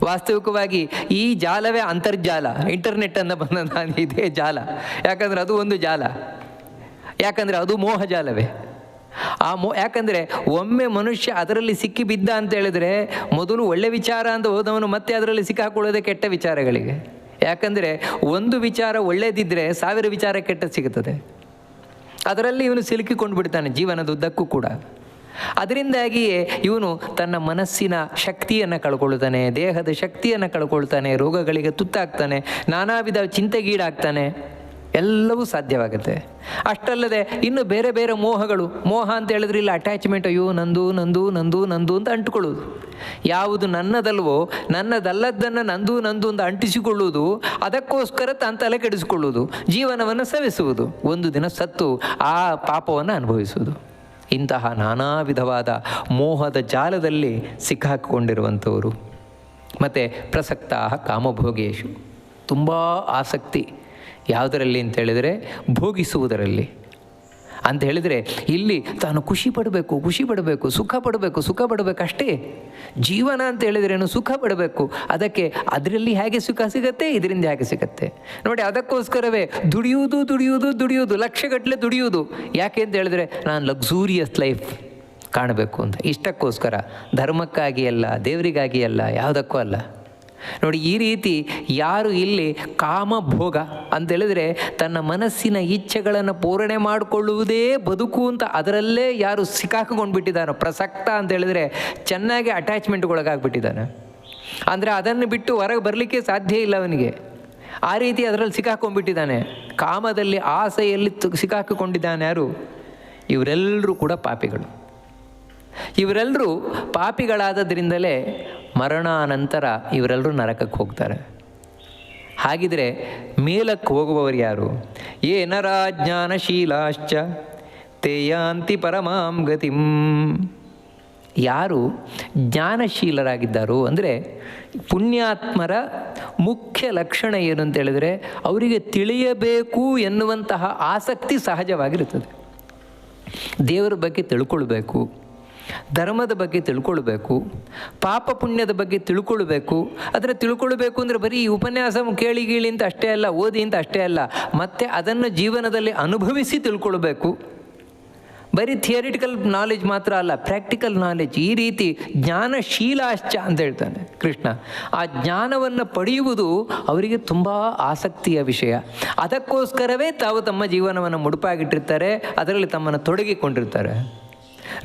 ವಾಸ್ತವಿಕವಾಗಿ ಈ ಜಾಲವೇ ಅಂತರ್ಜಾಲ ಇಂಟರ್ನೆಟ್ ಅಂತ ಬಂದ ಇದೇ ಜಾಲ. ಯಾಕಂದರೆ ಅದು ಒಂದು ಜಾಲ. ಯಾಕಂದರೆ ಅದು ಮೋಹ ಜಾಲವೇ. ಆ ಮೋ, ಯಾಕಂದರೆ ಒಮ್ಮೆ ಮನುಷ್ಯ ಅದರಲ್ಲಿ ಸಿಕ್ಕಿ ಬಿದ್ದ ಅಂತ ಹೇಳಿದ್ರೆ ಮೊದಲು ಒಳ್ಳೆ ವಿಚಾರ ಅಂತ ಹೋದವನು ಮತ್ತೆ ಅದರಲ್ಲಿ ಸಿಕ್ಕಾಕೊಳ್ಳೋದೇ ಕೆಟ್ಟ ವಿಚಾರಗಳಿಗೆ. ಯಾಕಂದರೆ ಒಂದು ವಿಚಾರ ಒಳ್ಳೇದಿದ್ದರೆ ಸಾವಿರ ವಿಚಾರ ಕೆಟ್ಟ ಸಿಗುತ್ತದೆ. ಅದರಲ್ಲಿ ಇವನು ಸಿಲುಕಿಕೊಂಡು ಬಿಡ್ತಾನೆ ಜೀವನದುದ್ದಕ್ಕೂ ಕೂಡ. ಅದರಿಂದಾಗಿಯೇ ಇವನು ತನ್ನ ಮನಸ್ಸಿನ ಶಕ್ತಿಯನ್ನು ಕಳ್ಕೊಳ್ತಾನೆ, ದೇಹದ ಶಕ್ತಿಯನ್ನು ಕಳ್ಕೊಳ್ತಾನೆ, ರೋಗಗಳಿಗೆ ತುತ್ತಾಗ್ತಾನೆ ನಾನಾ ವಿಧ ಚಿಂತೆಗೀಡಾಗ್ತಾನೆ. ಎಲ್ಲವೂ ಸಾಧ್ಯವಾಗುತ್ತೆ. ಅಷ್ಟಲ್ಲದೆ ಇನ್ನು ಬೇರೆ ಬೇರೆ ಮೋಹಗಳು, ಮೋಹ ಅಂತ ಹೇಳಿದ್ರೆ ಇಲ್ಲ ಅಟ್ಯಾಚ್ಮೆಂಟ್ ಅಯ್ಯೋ ನಂದು ನಂದು ನಂದು ನಂದು ಅಂತ ಅಂಟುಕೊಳ್ಳೋದು ಯಾವುದು ನನ್ನದಲ್ವೋ, ನನ್ನದಲ್ಲದ್ದನ್ನು ನಂದು ನಂದು ಅಂತ ಅಂಟಿಸಿಕೊಳ್ಳುವುದು, ಅದಕ್ಕೋಸ್ಕರ ತನ್ನ ತಲೆ ಕೆಡಿಸಿಕೊಳ್ಳುವುದು, ಜೀವನವನ್ನು ಸವಿಸುವುದು, ಒಂದು ದಿನ ಸತ್ತು ಆ ಪಾಪವನ್ನು ಅನುಭವಿಸುವುದು. ಇಂತಹ ನಾನಾ ವಿಧವಾದ ಮೋಹದ ಜಾಲದಲ್ಲಿ ಸಿಕ್ಕಾಕಿಕೊಂಡಿರುವಂಥವರು ಮತ್ತು ಪ್ರಸಕ್ತ ಕಾಮಭೋಗೇಶು. ತುಂಬ ಆಸಕ್ತಿ. ಯಾವುದರಲ್ಲಿ ಅಂತ ಹೇಳಿದರೆ ಭೋಗಿಸುವುದರಲ್ಲಿ. ಅಂತ ಹೇಳಿದರೆ ಇಲ್ಲಿ ತಾನು ಖುಷಿ ಪಡಬೇಕು ಖುಷಿ ಪಡಬೇಕು, ಸುಖ ಪಡಬೇಕು, ಸುಖ ಪಡಬೇಕಷ್ಟೇ ಜೀವನ ಅಂತ ಹೇಳಿದ್ರೇನು ಸುಖ ಪಡಬೇಕು. ಅದಕ್ಕೆ ಅದರಲ್ಲಿ ಹೇಗೆ ಸುಖ ಸಿಗತ್ತೆ, ಇದರಿಂದ ಹೇಗೆ ಸಿಗತ್ತೆ. ನೋಡಿ, ಅದಕ್ಕೋಸ್ಕರವೇ ದುಡಿಯುವುದು ದುಡಿಯುವುದು ದುಡಿಯುವುದು, ಲಕ್ಷಗಟ್ಟಲೆ ದುಡಿಯುವುದು. ಯಾಕೆ ಅಂತ ಹೇಳಿದ್ರೆ ನಾನು ಲಕ್ಸೂರಿಯಸ್ ಲೈಫ್ ಕಾಣಬೇಕು ಅಂತ. ಇಷ್ಟಕ್ಕೋಸ್ಕರ ಧರ್ಮಕ್ಕಾಗಿ ಅಲ್ಲ, ದೇವರಿಗಾಗಿ ಅಲ್ಲ, ಯಾವುದಕ್ಕೂ ಅಲ್ಲ. ನೋಡಿ, ಈ ರೀತಿ ಯಾರು ಇಲ್ಲಿ ಕಾಮಭೋಗ ಅಂತ ಹೇಳಿದ್ರೆ ತನ್ನ ಮನಸ್ಸಿನ ಇಚ್ಛೆಗಳನ್ನು ಪೂರಣೆ ಮಾಡಿಕೊಳ್ಳುವುದೇ ಬದುಕು ಅಂತ ಅದರಲ್ಲೇ ಯಾರು ಸಿಕ್ಕಾಕೊಂಡ್ಬಿಟ್ಟಿದ್ದಾನೋ, ಪ್ರಸಕ್ತ ಅಂತ ಹೇಳಿದ್ರೆ ಚೆನ್ನಾಗಿ ಅಟ್ಯಾಚ್ಮೆಂಟ್ಗೊಳಗಾಗ್ಬಿಟ್ಟಿದ್ದಾನೆ ಅಂದರೆ ಅದನ್ನು ಬಿಟ್ಟು ಹೊರಗೆ ಬರಲಿಕ್ಕೆ ಸಾಧ್ಯ ಇಲ್ಲ ಅವನಿಗೆ. ಆ ರೀತಿ ಅದರಲ್ಲಿ ಸಿಕ್ಕಾಕೊಂಡ್ಬಿಟ್ಟಿದ್ದಾನೆ. ಕಾಮದಲ್ಲಿ ಆಸೆಯಲ್ಲಿ ಸಿಕ್ಕಾಕಿಕೊಂಡಿದ್ದಾನೆ ಯಾರು? ಇವರೆಲ್ಲರೂ ಕೂಡ ಪಾಪಿಗಳು. ಇವರೆಲ್ಲರೂ ಪಾಪಿಗಳಾದದ್ರಿಂದಲೇ ಮರಣಾನಂತರ ಇವರೆಲ್ಲರೂ ನರಕಕ್ಕೆ ಹೋಗ್ತಾರೆ. ಹಾಗಿದ್ರೆ ಮೇಲಕ್ಕೆ ಹೋಗುವವರು ಯಾರು? ಏನರ ಜ್ಞಾನಶೀಲಾಶ್ಚ ತೇಯಾಂತಿ ಪರಮಾಂ ಗತಿಂ. ಯಾರು ಜ್ಞಾನಶೀಲರಾಗಿದ್ದಾರೋ ಅಂದರೆ ಪುಣ್ಯಾತ್ಮರ ಮುಖ್ಯ ಲಕ್ಷಣ ಏನು ಅಂತ ಹೇಳಿದರೆ ಅವರಿಗೆ ತಿಳಿಯಬೇಕು ಎನ್ನುವಂತಹ ಆಸಕ್ತಿ ಸಹಜವಾಗಿರುತ್ತದೆ. ದೇವರ ಬಗ್ಗೆ ತಿಳ್ಕೊಳ್ಬೇಕು. ಧರ್ಮದ ಬಗ್ಗೆ ತಿಳ್ಕೊಳ್ಬೇಕು, ಪಾಪ ಪುಣ್ಯದ ಬಗ್ಗೆ ತಿಳ್ಕೊಳ್ಬೇಕು. ಅದರ ತಿಳ್ಕೊಳ್ಬೇಕು ಅಂದರೆ ಬರೀ ಈ ಉಪನ್ಯಾಸ ಕೇಳಿ ಗೀಳಿ ಅಂತ ಅಷ್ಟೇ ಅಲ್ಲ, ಓದಿ ಅಂತ ಅಷ್ಟೇ ಅಲ್ಲ, ಮತ್ತು ಅದನ್ನು ಜೀವನದಲ್ಲಿ ಅನುಭವಿಸಿ ತಿಳ್ಕೊಳ್ಬೇಕು. ಬರೀ ಥಿಯರಿಟಿಕಲ್ ನಾಲೆಜ್ ಮಾತ್ರ ಅಲ್ಲ ಪ್ರಾಕ್ಟಿಕಲ್ ನಾಲೆಜ್ ಈ ರೀತಿ ಜ್ಞಾನಶೀಲಾಶ್ಚ ಅಂತ ಹೇಳ್ತಾನೆ ಕೃಷ್ಣ. ಆ ಜ್ಞಾನವನ್ನು ಪಡೆಯುವುದು ಅವರಿಗೆ ತುಂಬ ಆಸಕ್ತಿಯ ವಿಷಯ. ಅದಕ್ಕೋಸ್ಕರವೇ ತಾವು ತಮ್ಮ ಜೀವನವನ್ನು ಮುಡುಪಾಗಿಟ್ಟಿರ್ತಾರೆ, ಅದರಲ್ಲಿ ತಮ್ಮನ್ನು ತೊಡಗಿಕೊಂಡಿರ್ತಾರೆ.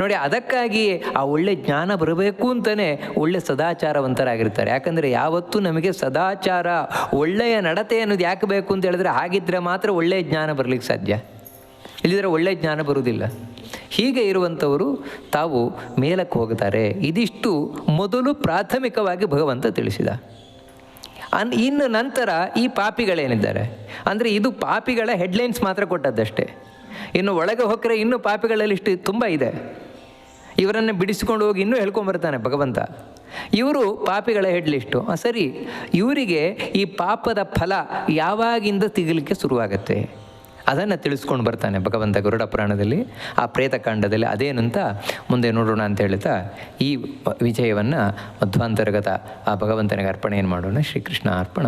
ನೋಡಿ, ಅದಕ್ಕಾಗಿ ಆ ಒಳ್ಳೆ ಜ್ಞಾನ ಬರಬೇಕು ಅಂತಲೇ ಒಳ್ಳೆ ಸದಾಚಾರವಂತರಾಗಿರ್ತಾರೆ. ಯಾಕಂದರೆ ಯಾವತ್ತೂ ನಮಗೆ ಸದಾಚಾರ, ಒಳ್ಳೆಯ ನಡತೆ ಅನ್ನೋದು ಯಾಕೆ ಬೇಕು ಅಂತ ಹೇಳಿದ್ರೆ ಹಾಗಿದ್ರೆ ಮಾತ್ರ ಒಳ್ಳೆಯ ಜ್ಞಾನ ಬರಲಿಕ್ಕೆ ಸಾಧ್ಯ. ಇಲ್ಲಿದ್ರೆ ಒಳ್ಳೆಯ ಜ್ಞಾನ ಬರುವುದಿಲ್ಲ. ಹೀಗೆ ಇರುವಂಥವರು ತಾವು ಮೇಲಕ್ಕೆ ಹೋಗ್ತಾರೆ ಇದಿಷ್ಟು ಮೊದಲು ಪ್ರಾಥಮಿಕವಾಗಿ ಭಗವಂತ ತಿಳಿಸಿದ. ಅನ್, ಇನ್ನು ನಂತರ ಈ ಪಾಪಿಗಳೇನಿದ್ದಾರೆ? ಅಂದರೆ ಇದು ಪಾಪಿಗಳ ಹೆಡ್ಲೈನ್ಸ್ ಮಾತ್ರ ಕೊಟ್ಟದ್ದಷ್ಟೇ. ಇನ್ನು ಒಳಗೆ ಹೊಕ್ಕರೆ ಇನ್ನೂ ಪಾಪಿಗಳಲ್ಲಿ ಇಷ್ಟು ತುಂಬ ಇದೆ. ಇವರನ್ನು ಬಿಡಿಸಿಕೊಂಡು ಹೋಗಿ ಇನ್ನೂ ಹೇಳ್ಕೊಂಬರ್ತಾನೆ ಭಗವಂತ. ಇವರು ಪಾಪಿಗಳ ಹೆಡ್ಲಿಸ್ಟು ಸರಿ, ಇವರಿಗೆ ಈ ಪಾಪದ ಫಲ ಯಾವಾಗಿಂದ ಸಿಗಲಿಕ್ಕೆ ಶುರುವಾಗತ್ತೆ? ಅದನ್ನು ತಿಳಿಸ್ಕೊಂಡು ಬರ್ತಾನೆ ಭಗವಂತ ಗರುಡ ಪುರಾಣದಲ್ಲಿ. ಆ ಪ್ರೇತಕಾಂಡದಲ್ಲಿ ಅದೇನಂತ ಮುಂದೆ ನೋಡೋಣ ಅಂತ ಹೇಳ್ತಾ ಈ ವಿಜಯವನ್ನು ಮಧ್ವಾಂತರ್ಗತ ಆ ಭಗವಂತನಿಗೆ ಅರ್ಪಣೆಯನ್ನು ಮಾಡೋಣ. ಶ್ರೀಕೃಷ್ಣ ಅರ್ಪಣ.